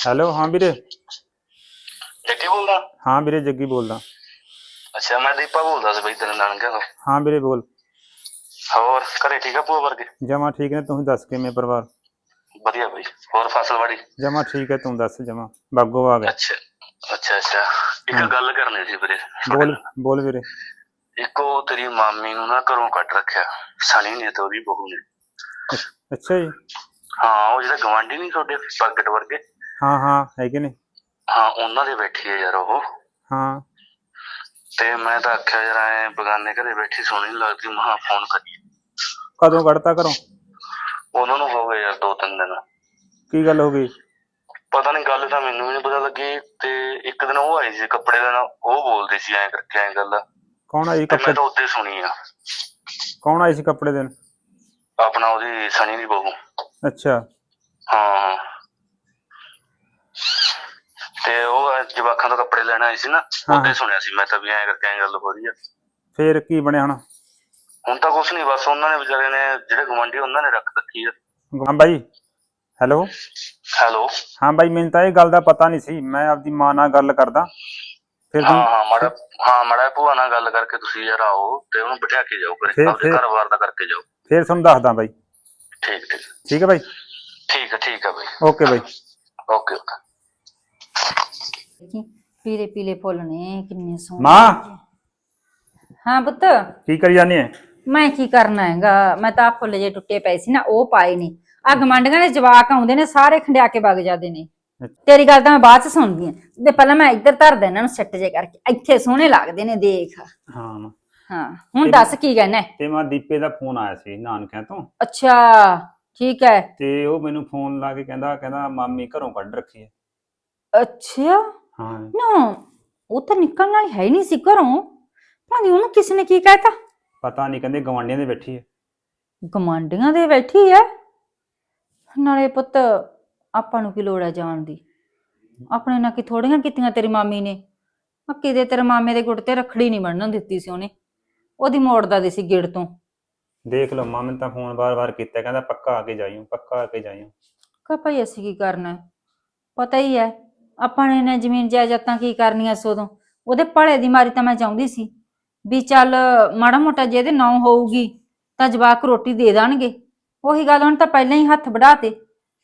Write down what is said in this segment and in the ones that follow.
Hello ਹਾਂ ਵੀਰੇ। ਜੱਗੀ ਬੋਲਦਾ? ਹਾਂ ਵੀਰੇ ਜੱਗੀ ਬੋਲਦਾ। ਅੱਛਾ ਮੈਂ ਦੀਪਾ ਬੋਲਦਾ ਸੀ ਬਈ ਤੇਰੇ ਨਾਨਕਿਆਂ ਤੋਂ। ਹਾਂ ਵੀਰੇ ਬੋਲ। ਹੋਰ ਘਰੇ ਠੀਕ ਆ ਭੂਆ ਵਰਗੇ? ਜਮਾ ਠੀਕ ਨੇ ਤੂੰ ਦੱਸ ਕਿਵੇਂ ਪਰਿਵਾਰ? ਵਧੀਆ ਬਈ ਹੋਰ ਫਸਲਵਾੜੀ ਜਮਾ ਠੀਕ ਹੈ ਤੂੰ ਦੱਸ ਜਮਾ। ਬਾਗੋ ਆ ਗਿਆ। ਅੱਛਾ ਅੱਛਾ ਅੱਛਾ। ਇੱਕ ਹਾਂ। ਗੱਲ ਕਰਨੀ ਸੀ ਵੀਰੇ ਬੋਲ ਬੋਲ ਵੀਰੇ। ਇੱਕ ਤੇਰੀ ਮਾਮੀ ਨੂੰ ਨਾ ਘਰੋਂ ਕੱਢ ਰੱਖਿਆ ਸਣੀ ਨੇ ਤੇ ਉਹਦੀ ਬਹੂ ਨੇ। ਅੱਛਾ ਜੀ। ਹਾਂ ਉਹ ਜਿਹੜੇ ਗਵਾਂਢੀ ਨਹੀਂ ਤੁਹਾਡੇ ਪਗਟ ਵਰਗੇ? ਹਾਂ ਹਾਂ ਹੈਗੇ ਨੇ। ਹਾਂ ਉਹਨਾਂ ਦੇ ਬੈਠੀ ਹੈ ਯਾਰ ਉਹ। ਹਾਂ। ਤੇ ਮੈਂ ਤਾਂ ਆਖਿਆ ਯਾਰ ਐ ਬਗਾਨੇ ਘਰੇ ਬੈਠੀ ਸੋਹਣੀ ਨੀ ਲੱਗਦੀ ਮਹਾ ਫੋਨ ਕਰੀਏ। ਕਦੋਂ ਕੱਢਤਾ ਘਰੋਂ? ਉਹਨਾਂ ਨੂੰ ਹੋ ਗਏ ਯਾਰ ਦੋ ਤਿੰਨ ਦਿਨ। ਕੀ ਗੱਲ ਹੋ ਗਈ? ਪਤਾ ਨਹੀਂ ਗੱਲ ਤਾਂ ਮੈਨੂੰ ਵੀ ਨਹੀਂ ਪਤਾ ਲੱਗੀ ਤੇ ਇੱਕ ਦਿਨ ਉਹ ਆਈ ਸੀ ਕੱਪੜੇ ਦੇਣ ਉਹ ਬੋਲਦੀ ਸੀ ਐਂ ਕਰਕੇ ਐਂ ਗੱਲ। ਕੌਣ ਆਈ ਤੇ ਮੈਂ ਕੱਪੜੇ? ਤਾਂ ਉੱਤੇ ਸੁਣੀ ਆ। ਕੌਣ ਆਈ ਸੀ ਕੱਪੜੇ ਦੇਣ? ਆਪਣਾ ਉਹਦੀ ਸਣੀ ਦੀ ਬਹੂ। ਅੱਛਾ। ਹਾਂ। ਤੇ ਉਹ ਜਵਾਖਾਂ ਤੋਂ ਕੱਪੜੇ ਲੈਣ ਆਈ ਸੀ ਨਾ ਹਾਂ। ਉੱਤੇ ਸੁਣਿਆ ਸੀ ਮੈਂ ਤਾਂ ਵੀ ਐਂ ਕਰਕੇ ਐਂ ਗੱਲ ਹੋ ਰਹੀ ਆ। ਫੇਰ ਕੀ ਬਣਿਆ ਹੁਣ? ਹੁਣ ਤਾਂ ਕੁਛ ਨਹੀਂ ਬਸ ਉਹਨਾਂ ਨੇ ਵਿਚਾਰੇ ਨੇ ਜਿਹੜੇ ਗਵਾਂਢੀ ਉਹਨਾਂ ਨੇ ਰੱਖ ਰੱਖੀ ਆ। ਹਾਂ ਬਾਈ ਹੈਲੋ? ਹੈਲੋ? ਹਾਂ ਬਾਈ ਮੈਨੂੰ ਤਾਂ ਇਹ ਗੱਲ ਦਾ ਪਤਾ ਨਹੀਂ ਸੀ ਮੈਂ ਆਪਦੀ ਮਾਂ ਨਾਲ ਗੱਲ ਕਰਦਾ। ਫਿਰ ਹਾਂ ਤੂੰ ਹਾਂ ਮਾੜਾ ਹਾਂ ਮਾੜਾ ਭੂਆ ਨਾਲ ਗੱਲ ਕਰਕੇ ਤੁਸੀਂ ਯਾਰ ਆਓ ਤੇ ਉਹਨੂੰ ਬਿਠਾ ਕੇ ਜਾਓ ਆਪਣੇ ਫਿਰ- ਘਰ-ਬਾਰ ਦਾ ਕਰਕੇ ਜਾਓ। ਫਿਰ ਤੁਹਾਨੂੰ ਦੱਸਦਾ ਬਾਈ। ਠੀਕ ਠੀਕ। ਠੀਕ ਹੈ ਬਾਈ? ਠੀਕ ਹੈ ਠੀਕ ਹੈ ਬਈ। Okay bye. Okay okay. ਦੇਖੀ ਪੀਲੇ ਪੀਲੇ ਫੁੱਲ ਨੇ ਕਿੰਨੇ ਸੋਹਣੇ ਮਾਂ? ਹਾਂ ਪੁੱਤ। ਕੀ ਕਰੀ ਜਾਨੀ ਹੈ ਮੈਂ ਕੀ ਕਰਨਾ ਹੈਗਾ? ਮੈਂ ਤਾਂ ਆਹ ਫੁੱਲ ਜੇ ਟੁੱਟੇ ਪਏ ਸੀ ਨਾ ਉਹ ਪਾਏ ਨੇ। ਆ ਗਮੰਡੀਆਂ ਦੇ ਜਵਾਕ ਆਉਂਦੇ ਨੇ ਸਾਰੇ ਖੰਡਿਆ ਕੇ ਵਗ ਜਾਂਦੇ ਨੇ। ਤੇਰੀ ਗੱਲ ਤਾਂ ਮੈਂ ਬਾਅਦ ਚ ਸੁਣਦੀ ਆਂ। ਤੇ ਪਹਿਲਾਂ ਮੈਂ ਇੱਧਰ ਧਰ ਦੇਣਾ ਨੂੰ ਸੱਟ ਜੇ ਕਰਕੇ। ਇੱਥੇ ਸੋਹਣੇ ਲੱਗਦੇ ਨੇ ਦੇਖ। ਹਾਂ ਮਾਂ। ਹਾਂ ਹੁਣ ਦੱਸ ਕੀ ਕਹਿਣਾ ਹੈ? ਤੇ ਮਾਂ ਦੀਪੇ ਦਾ ਫੋਨ ਆਇਆ ਸੀ ਨਾਨਕਿਆਂ ਤੋਂ। ਅੱਛਾ ਠੀਕ ਹੈ। ਤੇ ਉਹ ਮੈਨੂੰ ਫੋਨ ਲਾ ਕੇ ਕਹਿੰਦਾ ਕਹਿੰਦਾ ਮਾਮੀ ਘਰੋਂ ਕੱਢ ਰੱਖੀ ਹੈ। ਅੱਛਾ। ਹਾਂ। ਨਾ ਉਹ ਤਾਂ ਨਿਕਲਣ ਵਾਲੀ ਹੈ ਹੀ ਨਹੀਂ ਸੀ ਘਰੋਂ। ਭਾਵੇਂ ਉਹਨੂੰ ਕਿਸ ਨੇ ਕੀ ਕਹਿਤਾ? ਪਤਾ ਨਹੀਂ ਕਹਿੰਦੇ ਗਵਾਂਢੀਆਂ ਦੇ ਬੈਠੀ ਹੈ ਗਮਾਂਡੀਆਂ ਦੇ ਬੈਠੀ ਐ ਨਾਲੇ ਪੁੱਤ ਆਪਾਂ ਨੂੰ ਕੀ ਲੋੜ ਹੈ ਜਾਣ ਦੀ? ਆਪਣੇ ਨਾਲ ਕੀ ਥੋੜੀਆਂ ਕੀਤੀਆਂ ਤੇਰੀ ਮਾਮੀ ਨੇ? ਆ ਕਿਤੇ ਤੇਰੇ ਮਾਮੇ ਦੇ ਗੁੱਟ ਤੇ ਰੱਖੜੀ ਨਹੀਂ ਬੰਨਣ ਦਿੱਤੀ ਸੀ ਉਹਨੇ। ਉਹਦੀ ਮੋੜਦਾ ਦੇ ਸੀ ਗਿੜ ਤੋਂ। ਦੇਖ ਲਓ ਮਾਂ ਮੈਨੂੰ ਤਾਂ ਫੋਨ ਵਾਰ-ਵਾਰ ਕੀਤਾ ਕਹਿੰਦਾ ਪੱਕਾ ਆ ਕੇ ਜਾਈਓ ਪੱਕਾ ਆ ਕੇ ਜਾਈਓ ਕਹ ਭਾਈ ਅਸੀਂ ਕੀ ਕਰਨਾ? ਹੈ? ਪਤਾ ਹੀ ਹੈ। ਆਪਾਂ ਨੇ ਨਾ ਜ਼ਮੀਨ ਜਾਇਦਾਦਾਂ ਕੀ ਕਰਨੀਆਂ ਸੀ ਉਦੋਂ? ਉਹਦੇ ਭਲੇ ਦੀ ਮਾਰੀ ਤਾਂ ਮੈਂ ਚਾਹੁੰਦੀ ਸੀ ਵੀ ਚੱਲ ਮਾੜਾ ਮੋਟਾ ਜੇ ਇਹਦੇ ਨਾਂ ਹੋਊਗੀ ਤਾਂ ਜਵਾਕ ਰੋਟੀ ਦੇ ਦੇਣਗੇ। ਉਹੀ ਗੱਲ ਹੁਣ ਤਾਂ ਪਹਿਲਾਂ ਹੀ ਹੱਥ ਵੜਾਤੇ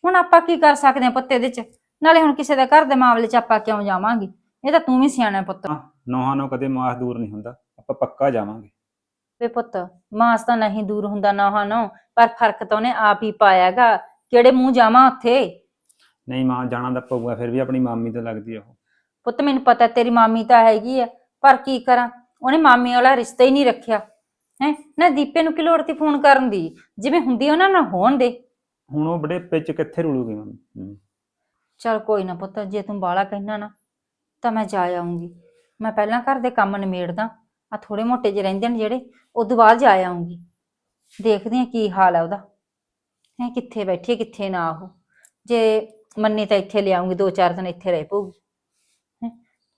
ਹੁਣ ਆਪਾਂ ਕੀ ਕਰ ਸਕਦੇ ਹਾਂ ਪੁੱਤ ਇਹਦੇ ਚ? ਨਾਲੇ ਹੁਣ ਕਿਸੇ ਦੇ ਘਰ ਦੇ ਮਾਮਲੇ ਚ ਆਪਾਂ ਕਿਉਂ ਜਾਵਾਂਗੇ? ਇਹ ਤਾਂ ਤੂੰ ਵੀ ਸਿਆਣਾ ਪੁੱਤ। ਨੋਹਾਂ ਨੂੰ ਕਦੇ ਮਾਸ ਦੂਰ ਨਹੀਂ ਹੁੰਦਾ। ਆਪਾਂ ਪੱਕਾ ਜਾਵਾਂਗੇ। ਵੇ ਪੁੱਤ ਮਾਸ ਤਾਂ ਨਹੀਂ ਦੂਰ ਹੁੰਦਾ ਨਾ ਹਾਂ ਪਰ ਫ਼ਰਕ ਤਾਂ ਉਹਨੇ ਆਪ ਹੀ ਪਾਇਆਗਾ। ਕਿਹੜੇ ਮੂੰਹ ਜਾਵਾਂ ਉੱਥੇ? ਨਹੀਂ ਮਾਂ ਜਾਣਾ ਤਾਂ ਪਊਗਾ ਫਿਰ ਵੀ ਆਪਣੀ ਮਾਮੀ ਤਾਂ ਲੱਗਦੀ ਆ ਉਹ। ਪੁੱਤ ਮੈਨੂੰ ਪਤਾ ਤੇਰੀ ਮਾਮੀ ਤਾਂ ਹੈਗੀ ਆ ਪਰ ਕੀ ਕਰਾਂ? ਉਹਨੇ ਮਾਮੀ ਵਾਲਾ ਰਿਸ਼ਤਾ ਹੀ ਨਹੀਂ ਰੱਖਿਆ। ਹੈ? ਨਾ ਦੀਪੇ ਨੂੰ ਕਿ ਲੋੜ ਤੀ ਫੋਨ ਕਰਨ ਦੀ? ਜਿਵੇਂ ਹੁੰਦੀ ਉਹਨਾਂ ਨਾਲ ਹੋਣ ਦੇ। ਹੁਣ ਉਹ ਬੜੇ ਪਿੱਚ ਕਿੱਥੇ ਰੁਲੂਗੀ ਮਾਮੀ। ਚਲ ਕੋਈ ਨਾ ਪੁੱਤ ਜੇ ਤੂੰ ਬਾਲਾ ਕਹਿਣਾ ਨਾ ਤਾਂ ਮੈਂ ਜਾ ਆਉਂਗੀ ਮੈਂ ਪਹਿਲਾਂ ਘਰ ਦੇ ਕੰਮ ਨਿਮੇੜਦਾ। ਆ ਥੋੜੇ ਮੋਟੇ ਜਿਹੇ ਰਹਿੰਦੇ ਨੇ ਜਿਹੜੇ ਉਦੋਂ ਬਾਅਦ ਜਾ ਆਉਂਗੀ ਦੇਖਦੇ ਆ ਕੀ ਹਾਲ ਹੈ ਉਹਦਾ। ਹੈ ਕਿੱਥੇ ਬੈਠੀ ਹੈ, ਕਿੱਥੇ ਨਾ ਉਹ। ਜੇ ਮੰਨੀ ਤਾਂ ਇੱਥੇ ਲਿਆਉਂਗੀ ਦੋ ਚਾਰ ਦਿਨ ਇੱਥੇ ਰਹਿ ਪਊਗੀ। ਹੈਂ।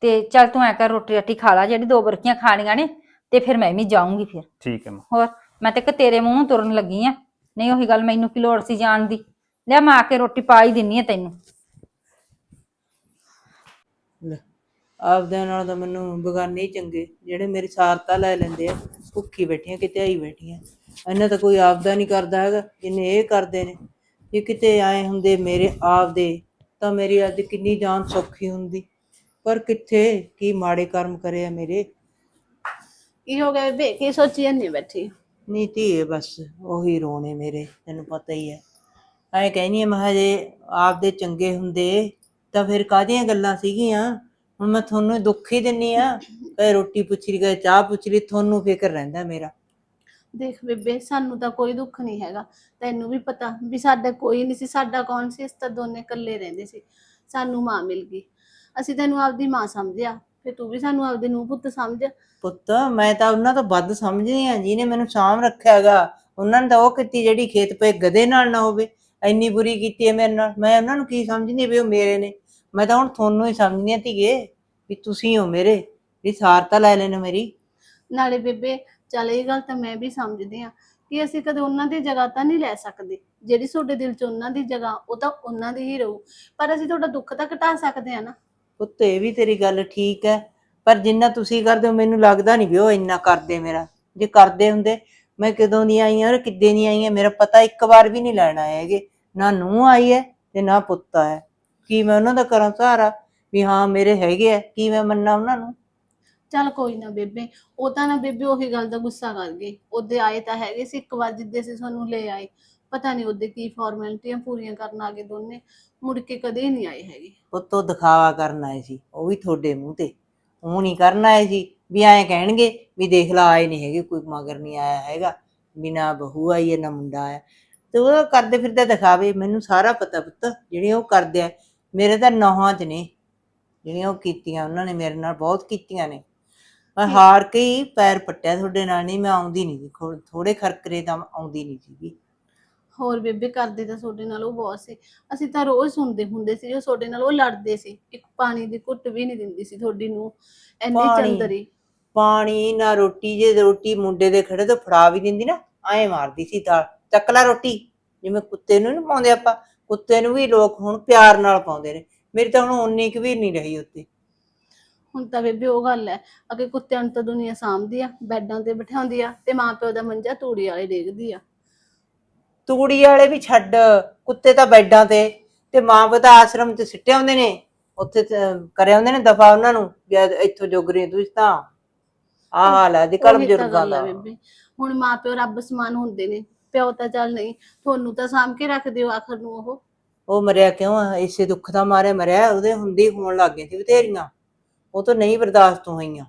ਤੇ ਚੱਲ ਤੂੰ ਐ ਕਰ ਰੋਟੀ ਰਾਟੀ ਖਾ ਲਾ ਜਿਹੜੀ ਦੋ ਬਰਕੀਆਂ ਖਾਣੀਆਂ ਨੇ ਤੇ ਫਿਰ ਮੈਂ ਵੀ ਜਾਊਂਗੀ ਫਿਰ। ਠੀਕ ਹੈ ਮਾਂ। ਹੋਰ ਮੈਂ ਤੇ ਕਿ ਤੇਰੇ ਮੂੰਹ ਨੂੰ ਤੁਰਨ ਲੱਗੀ ਆ। ਨਹੀਂ ਉਹੀ ਗੱਲ ਮੈਨੂੰ ਕੀ ਲੋੜ ਸੀ ਜਾਣ ਦੀ। ਲੈ ਮੈਂ ਆ ਕੇ ਰੋਟੀ ਪਾ ਹੀ ਦਿੰਨੀ ਆ ਤੈਨੂੰ। ਲੈ ਆਪਦਿਆਂ ਨਾਲ ਤਾਂ ਮੈਨੂੰ ਬਗਾਨੇ ਹੀ ਚੰਗੇ। ਜਿਹੜੇ ਮੇਰੀ ਸਾਰਤਾ ਲੈ ਲੈਂਦੇ ਆ ਭੁੱਖੀ ਬੈਠੀਆਂ ਕਿਤੇ ਆਈ ਬੈਠੀਆਂ। ਇਹਨਾਂ ਤਾਂ ਕੋਈ ਆਪਦਾ ਨਹੀਂ ਕਰਦਾ ਹੈਗਾ ਜਿੰਨੇ ਇਹ ਕਰਦੇ ਨੇ। ਜੇ ਕਿਤੇ ਆਏ ਹੁੰਦੇ ਮੇਰੇ ਆਪਦੇ ਤਾਂ ਮੇਰੀ ਅੱਜ ਕਿੰਨੀ ਜਾਨ ਸੌਖੀ ਹੁੰਦੀ। ਪਰ ਕਿੱਥੇ ਕੀ ਮਾੜੇ ਕਰਮ ਕਰੇ ਆ ਮੇਰੇ? ਕੀ ਹੋ ਗਿਆ ਬੇਬੇ? ਕੀ ਸੋਚੀ ਜਾਂਦੀ ਬੈਠੀ? ਨੀਤੀ ਹੈ ਬਸ ਉਹੀ ਰੋਣੇ ਮੇਰੇ ਤੈਨੂੰ ਪਤਾ ਹੀ ਹੈ। ਐ ਕਹਿੰਦੀ ਆ ਮੈਂ ਕਿਹਾ ਜੇ ਆਪਦੇ ਚੰਗੇ ਹੁੰਦੇ ਤਾਂ ਫਿਰ ਕਾਹਦੀਆਂ ਗੱਲਾਂ ਸੀਗੀਆਂ? ਹੁਣ ਮੈਂ ਤੁਹਾਨੂੰ ਦੁੱਖ ਹੀ ਦਿੰਨੀ ਆ ਕਹੇ ਰੋਟੀ ਪੁੱਛ ਲਈ ਕਹੇ ਚਾਹ ਪੁੱਛ ਲਈ ਤੁਹਾਨੂੰ ਫਿਕਰ ਰਹਿੰਦਾ ਮੇਰਾ। ਦੇਖ ਬੇਬੇ ਸਾਨੂੰ ਤਾਂ ਕੋਈ ਦੁੱਖ ਨਹੀਂ ਹੈਗਾ। ਤੈਨੂੰ ਵੀ ਪਤਾ ਵੀ ਸਾਡਾ ਕੋਈ ਨਹੀਂ ਸੀ ਸਾਡਾ ਕੌਣ ਸੀ? ਅਸੀਂ ਤਾਂ ਦੋਨੇ ਇਕੱਲੇ ਰਹਿੰਦੇ ਸੀ। ਸਾਨੂੰ ਮਾਂ ਮਿਲ ਗਈ। ਅਸੀਂ ਤੈਨੂੰ ਆਪਦੀ ਮਾਂ ਸਮਝਿਆ। ਤੇ ਤੂੰ ਵੀ ਸਾਨੂੰ ਆਪਦੇ ਨੂੰ ਪੁੱਤ ਸਮਝ। ਪੁੱਤ ਮੈਂ ਤਾਂ ਉਹਨਾਂ ਤੋਂ ਵੱਧ ਸਮਝਦੀ ਆ ਜਿਹਨੇ ਮੈਨੂੰ ਸਾਂਭ ਰੱਖਿਆਗਾ। ਉਹਨਾਂ ਨੇ ਤਾਂ ਉਹ ਕੀਤੀ ਜਿਹੜੀ ਖੇਤ ਪਏ ਗਧੇ ਨਾਲ ਨਾ ਹੋਵੇ। ਇੰਨੀ ਬੁਰੀ ਕੀਤੀ ਹੈ ਮੇਰੇ ਨਾਲ। ਮੈਂ ਉਹਨਾਂ ਨੂੰ ਕੀ ਸਮਝਦੀ ਵੀ ਉਹ ਮੇਰੇ ਨੇ? ਮੈਂ ਤਾਂ ਹੁਣ ਤੁਹਾਨੂੰ ਹੀ ਸਮਝਦੀ ਆ ਧੀਏ ਵੀ ਤੁਸੀਂ ਹੋ ਮੇਰੇ। ਵੀ ਸਾਰਤਾ ਲੈ ਲੈਣਾ ਮੇਰੀ। ਨਾਲੇ ਬੇਬੇ ਚੱਲ ਇਹ ਗੱਲ ਤਾਂ ਮੈਂ ਵੀ ਸਮਝਦੀ ਆ ਕਿ ਅਸੀਂ ਕਦੇ ਉਹਨਾਂ ਦੀ ਜਗ੍ਹਾ ਤਾਂ ਨਹੀਂ ਲੈ ਸਕਦੇ। ਜਿਹੜੀ ਤੁਹਾਡੇ ਦਿਲ 'ਚ ਉਹਨਾਂ ਦੀ ਜਗ੍ਹਾ, ਉਹ ਤਾਂ ਉਹਨਾਂ ਦੀ ਹੀ ਰਹੂ। ਪਰ ਅਸੀਂ ਤੁਹਾਡਾ ਦੁੱਖ ਤਾਂ ਘਟਾ ਸਕਦੇ ਆ ਨਾ। ਪੁੱਤ, ਇਹ ਵੀ ਤੇਰੀ ਗੱਲ ਠੀਕ ਹੈ। ਪਰ ਜਿੰਨਾ ਤੁਸੀਂ ਕਰਦੇ ਹੋ, ਮੈਨੂੰ ਲੱਗਦਾ ਨਹੀਂ ਵੀ ਉਹ ਇੰਨਾ ਕਰਦੇ ਮੇਰਾ। ਜੇ ਕਰਦੇ ਹੁੰਦੇ, ਮੈਂ ਕਦੋਂ ਦੀ ਆਈ ਹਾਂ ਔਰ ਕਿੱਦੇ ਦੀ ਆਈ ਹਾਂ, ਮੇਰਾ ਪਤਾ ਇੱਕ ਵਾਰ ਵੀ ਨਹੀਂ ਲੈਣਾ ਹੈਗੇ। ਨਾ ਨੂੰ ਆਈ ਹੈ ਤੇ ਨਾ ਪੁੱਤ ਆਇਆ ਕੀ ਮੈਂ ਉਹਨਾਂ ਦਾ ਕਰਾਂ ਸਹਾਰਾ? ਵੀ ਹਾਂ, ਮੇਰੇ ਹੈਗੇ ਆ ਕੀ ਮੈਂ ਮੰਨਾਂ ਉਹਨਾਂ ਨੂੰ? ਚੱਲ ਕੋਈ ਨਾ ਬੇਬੇ, ਉਹ ਤਾਂ ਨਾ ਬੇਬੇ ਉਹੀ ਗੱਲ ਦਾ ਗੁੱਸਾ ਕਰ ਗਏ। ਉਹਦੇ ਆਏ ਤਾਂ ਹੈਗੇ ਸੀ, ਇੱਕ ਵਾਰ ਜਿੱਦੇ ਅਸੀਂ ਤੁਹਾਨੂੰ ਲੈ ਆਏ, ਪਤਾ ਨਹੀਂ ਉਹਦੇ ਕੀ ਫਾਰਮੈਲਿਟੀਆਂ ਪੂਰੀਆਂ ਕਰਨ ਆ ਗਏ ਦੋਨੇ, ਮੁੜ ਕੇ ਕਦੇ ਨਹੀਂ ਆਏ ਹੈਗੇ। ਪੁੱਤੋਂ ਦਿਖਾਵਾ ਕਰਨ ਆਏ ਸੀ, ਉਹ ਵੀ ਤੁਹਾਡੇ ਮੂੰਹ ਤੇ। ਉਹ ਨਹੀਂ ਕਰਨ ਆਏ ਸੀ ਵੀ ਐਂ ਕਹਿਣਗੇ ਵੀ ਦੇਖ ਲਾ, ਆਏ ਨਹੀਂ ਹੈਗੇ, ਕੋਈ ਮਗਰ ਨਹੀਂ ਆਇਆ ਹੈਗਾ, ਵੀ ਨਾ ਬਹੂ ਆਈ ਹੈ, ਨਾ ਮੁੰਡਾ ਆਇਆ। ਤੇ ਉਹ ਕਰਦੇ ਫਿਰਦੇ ਦਿਖਾਵੇ, ਮੈਨੂੰ ਸਾਰਾ ਪਤਾ ਪੁੱਤ, ਜਿਹੜੀਆਂ ਉਹ ਕਰਦੇ ਆ, ਮੇਰੇ ਤਾਂ ਨੌਹਾਂ 'ਚ ਨੇ, ਜਿਹੜੀਆਂ ਉਹ ਕੀਤੀਆਂ ਉਹਨਾਂ ਨੇ, ਮੇਰੇ ਨਾਲ ਬਹੁਤ ਕੀਤੀਆਂ ਨੇ। ਮੈਂ ਹਾਰ ਕੇ ਹੀ ਪੈਰ ਪੱਟਿਆ ਤੁਹਾਡੇ ਨਾਲ ਨਹੀਂ ਮੈਂ ਆਉਂਦੀ ਨਹੀਂ ਸੀ ਥੋੜੇ ਖਰਕਰੇ ਤਾਂ ਆਉਂਦੀ ਨਹੀਂ ਸੀਗੀ। ਹੋਰ ਬੇਬੇ ਕਰਦੇ ਤਾਂ ਤੁਹਾਡੇ ਨਾਲ ਉਹ ਬਹੁਤ ਸੀ। ਅਸੀਂ ਤਾਂ ਰੋਜ਼ ਸੁਣਦੇ ਹੁੰਦੇ ਸੀ ਜੋ ਤੁਹਾਡੇ ਨਾਲ ਉਹ ਲੜਦੇ ਸੀ। ਇੱਕ ਪਾਣੀ ਦੀ ਘੁੱਟ ਵੀ ਨਹੀਂ ਦਿੰਦੀ ਸੀ ਤੁਹਾਡੀ ਨੂੰ ਐਨੀ ਪਾਣੀ? ਚੰਦਰੀ। ਪਾਣੀ ਨਾ ਰੋਟੀ ਜੇ ਰੋਟੀ ਮੁੰਡੇ ਦੇ ਖੜੇ ਤੋਂ ਫੜਾ ਵੀ ਦਿੰਦੀ ਨਾ ਐਂ ਮਾਰਦੀ ਸੀ ਤਾਂ। ਚੱਕ ਲੈ ਰੋਟੀ ਜਿਵੇਂ ਕੁੱਤੇ ਨੂੰ ਨਹੀਂ ਪਾਉਂਦੇ ਆਪਾਂ ਕੁੱਤੇ ਨੂੰ ਵੀ ਲੋਕ ਹੁਣ ਪਿਆਰ ਨਾਲ ਪਾਉਂਦੇ ਨੇ। ਮੇਰੀ ਤਾਂ ਹੁਣ ਉਨੀ ਕੁ ਵੀ ਨਹੀਂ ਰਹੀ ਉੱਤੇ। ਹੁਣ ਤਾਂ ਬੇਬੇ ਉਹ ਗੱਲ ਹੈ ਅਗੇ ਕੁੱਤਿਆਂ ਨੂੰ ਤਾਂ ਦੁਨੀਆ ਸਾਂਭਦੀ ਆ ਬੈੱਡਾਂ ਤੇ ਬਿਠਾਉਂਦੀ ਆ ਤੇ ਮਾਂ ਪਿਓ ਦਾ ਮੰਜਾ ਤੂੜੀ ਵਾਲੇ ਡੇਗਦੀ ਆ। ਤੂੜੀ ਵਾਲੇ ਵੀ ਛੱਡ ਕੁੱਤੇ ਤਾਂ ਬੈੱਡਾਂ ਤੇ ਤੇ ਮਾਂ ਪਿਓ ਤਾਂ ਆਸ਼ਰਮ 'ਚ ਸਿੱਟੇ ਹੁੰਦੇ ਨੇ ਉੱਥੇ ਤੇ ਕਰੇ ਹੁੰਦੇ ਨੇ ਦਫਾ ਉਹਨਾਂ ਨੂੰ ਵੀ ਅੱਜ ਇੱਥੋਂ ਜੋਗਰੇ ਤੁਸੀਂ ਤਾਂ ਆਹ ਹਾਲ ਹੈ ਦੀ ਕੱਲ ਉਹੀ ਤਾਂ ਬਜ਼ੁਰਗਾਂ ਗੱਲ ਆ ਦਾ ਬੇਬੇ। ਹੁਣ ਮਾਂ ਪਿਓ ਰੱਬ ਸਮਾਨ ਹੁੰਦੇ ਨੇ ਪਿਓ ਤਾਂ ਚੱਲ ਨਹੀਂ ਤੁਹਾਨੂੰ ਤਾਂ ਸਾਂਭ ਕੇ ਰੱਖਦੇ ਹੋ ਆਖਰ ਨੂੰ ਉਹ। ਉਹ ਮਰਿਆ ਕਿਉਂ ਆ? ਇਸੇ ਦੁੱਖ ਦਾ ਮਾਰੇ ਮਰਿਆ ਉਹਦੇ ਹੁੰਦੀ ਹੋਣ ਲੱਗ ਗਈ ਸੀ ਬਥੇਰੀਆਂ। ਉਹ ਤਾਂ ਨਹੀਂ ਬਰਦਾਸ਼ਤ ਹੋਈਆਂ।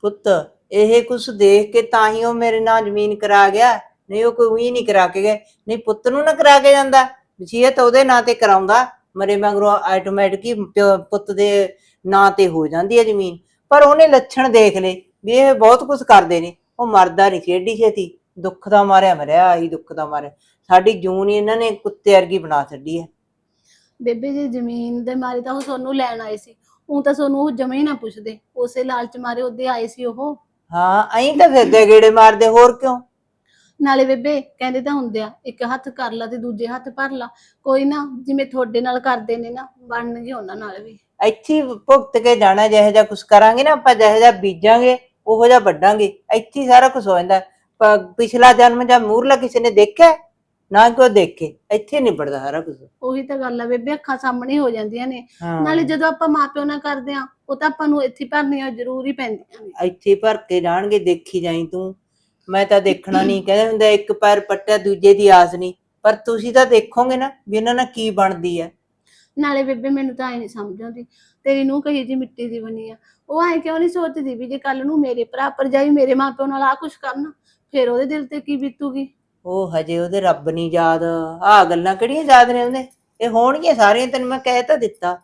ਪੁੱਤ, ਇਹ ਕੁਛ ਦੇਖ ਕੇ ਤਾਂ ਹੀ ਉਹ ਮੇਰੇ ਨਾਲ ਜ਼ਮੀਨ ਕਰਾ ਗਿਆ। ਨਹੀਂ, ਉਹ ਕੋਈ ਨਹੀਂ ਕਰਾ ਕੇ ਗਏ। ਨਹੀਂ, ਪੁੱਤ ਨੂੰ ਨਾ ਕਰਾ ਕੇ ਜਾਂਦਾ। ਵਸੀਅਤ ਉਹਦੇ ਨਾਂ ਤੇ ਕਰਾਉਂਦਾ। ਮਰੇ ਮਗਰੋਂ ਆਟੋਮੈਟਿਕ ਹੀ ਪਿਓ- ਪੁੱਤ ਦੇ ਨਾਂ ਤੇ ਹੋ ਜਾਂਦੀ ਹੈ ਜ਼ਮੀਨ। ਪਰ ਉਹਨੇ ਲੱਛਣ ਦੇਖ ਲਏ ਵੀ ਇਹ ਬਹੁਤ ਕੁਝ ਕਰਦੇ ਨੇ। ਉਹ ਮਰਦਾ ਨਹੀਂ, ਖੇਡੀ ਛੇਤੀ। ਦੁੱਖ ਦਾ ਮਾਰਿਆ ਮਰਿਆ, ਆਹੀ ਦੁੱਖ ਦਾ ਮਾਰਿਆ। ਸਾਡੀ ਜੂਨ ਹੀ ਇਹਨਾਂ ਨੇ ਕੁੱਤੇ ਵਰਗੀ ਬਣਾ ਛੱਡੀ ਹੈ। ਬੇਬੇ ਜੀ ਜ਼ਮੀਨ ਦੇ ਮਾਰੇ ਤਾਂ ਉਹ ਤੁਹਾਨੂੰ ਲੈਣ ਆਏ ਸੀ। ਉਹ ਤਾਂ ਤੁਹਾਨੂੰ ਉਹ ਜਮੇ ਹੀ ਨਾ ਪੁੱਛਦੇ। ਉਸੇ ਲਾਲਚ ਮਾਰੇ ਉਹਦੇ ਆਏ ਸੀ ਉਹ। ਹਾਂ ਐਂ ਤਾਂ ਫਿਰਦੇ ਗੇੜੇ ਮਾਰਦੇ ਹੋਰ ਕਿਉਂ? ਨਾਲੇ ਬੇਬੇ ਕਹਿੰਦੇ ਤਾਂ ਹੁੰਦੇ ਆ ਇੱਕ ਹੱਥ ਕਰ ਲਾ ਤੇ ਦੂਜੇ ਹੱਥ ਭਰ ਲਾ। ਕੋਈ ਨਾ ਜਿਵੇਂ ਤੁਹਾਡੇ ਨਾਲ ਕਰਦੇ ਨੇ ਨਾ ਬਣਨਗੇ ਉਹਨਾਂ ਨਾਲ ਵੀ। ਇੱਥੇ ਹੀ ਭੁਗਤ ਕੇ ਜਾਣਾ ਜਿਹੋ ਜਿਹਾ ਕੁਝ ਕਰਾਂਗੇ ਨਾ ਆਪਾਂ ਜਿਹੋ ਜਿਹਾ ਬੀਜਾਂਗੇ ਉਹੋ ਜਿਹਾ ਵੱਢਾਂਗੇ। ਇੱਥੇ ਹੀ ਸਾਰਾ ਕੁਝ ਹੋ ਜਾਂਦਾ। ਪ- ਪਿਛਲਾ ਜਨਮ ਜਾਂ ਮੂਰਲਾ ਕਿਸੇ ਨੇ ਦੇਖਿਆ? ਨਾ ਕੋਈ ਦੇਖੇ ਇੱਥੇ ਨਿਬੜਦਾ ਸਾਰਾ ਕੁਝ ਉਹੀ ਤਾਂ ਗੱਲ ਆ ਬੇਬੇ ਅੱਖਾਂ ਸਾਹਮਣੇ ਹੋ ਜਾਂਦੀਆਂ ਨੇ। ਹਾਂ। ਨਾਲੇ ਜਦੋਂ ਆਪਾਂ ਮਾਪਿਓ ਨਾਲ ਕਰਦੇ ਆ ਉਹ ਤਾਂ ਆਪਾਂ ਨੂੰ ਇੱਥੇ ਭਰਨੀਆਂ ਜ਼ਰੂਰੀ ਪੈਂਦੀਆਂ ਨੇ। ਇੱਥੇ ਭਰ ਕੇ ਜਾਣਗੇ ਦੇਖੀ ਜਾਈ ਤੂੰ। ਮੈਂ ਤਾਂ ਦੇਖਣਾ ਨਹੀਂ ਕਹਿੰਦੇ ਹੁੰਦੇ ਇੱਕ ਪੈਰ ਪੱਟਿਆ ਦੂਜੇ ਦੀ ਆਸ ਨਹੀਂ ਪਰ ਤੁਸੀਂ ਤਾਂ ਦੇਖੋਗੇ ਨਾ ਵੀ ਇਹਨਾਂ ਨਾਲ ਕੀ ਬਣਦੀ ਹੈ ਨਾਲੇ ਬੇਬੇ ਮੈਨੂੰ ਤਾਂ ਐ ਨਹੀਂ ਸਮਝ ਆਉਂਦੀ। ਤੇਰੀ ਨੂੰ ਕਹੀ ਜੀ ਮਿੱਟੀ ਦੀ ਬਣੀ ਆ। ਉਹ ਐ ਕਿਉਂ ਨਹੀਂ ਸੋਚਦੀ ਵੀ ਜੇ ਕੱਲ ਨੂੰ ਮੇਰੇ ਭਰਾ ਭਰਜਾਈ ਮੇਰੇ ਮਾਪਿਓ ਨਾਲ ਆ ਕੁਛ ਕਰਨ ਫਿਰ ਉਹਦੇ ਦਿਲ ਤੇ ਕੀ ਬੀਤੂਗੀ? ਉਹ ਹਜੇ ਉਹਦੇ ਰੱਬ ਨਹੀਂ ਯਾਦ। ਆਹ ਗੱਲਾਂ ਕਿਹੜੀਆਂ ਯਾਦ ਨੇ ਉਹਦੇ ਇਹ ਹੋਣਗੀਆਂ ਸਾਰੀਆਂ ਤੈਨੂੰ ਮੈਂ ਕਹਿ ਤਾਂ ਦਿੱਤਾ।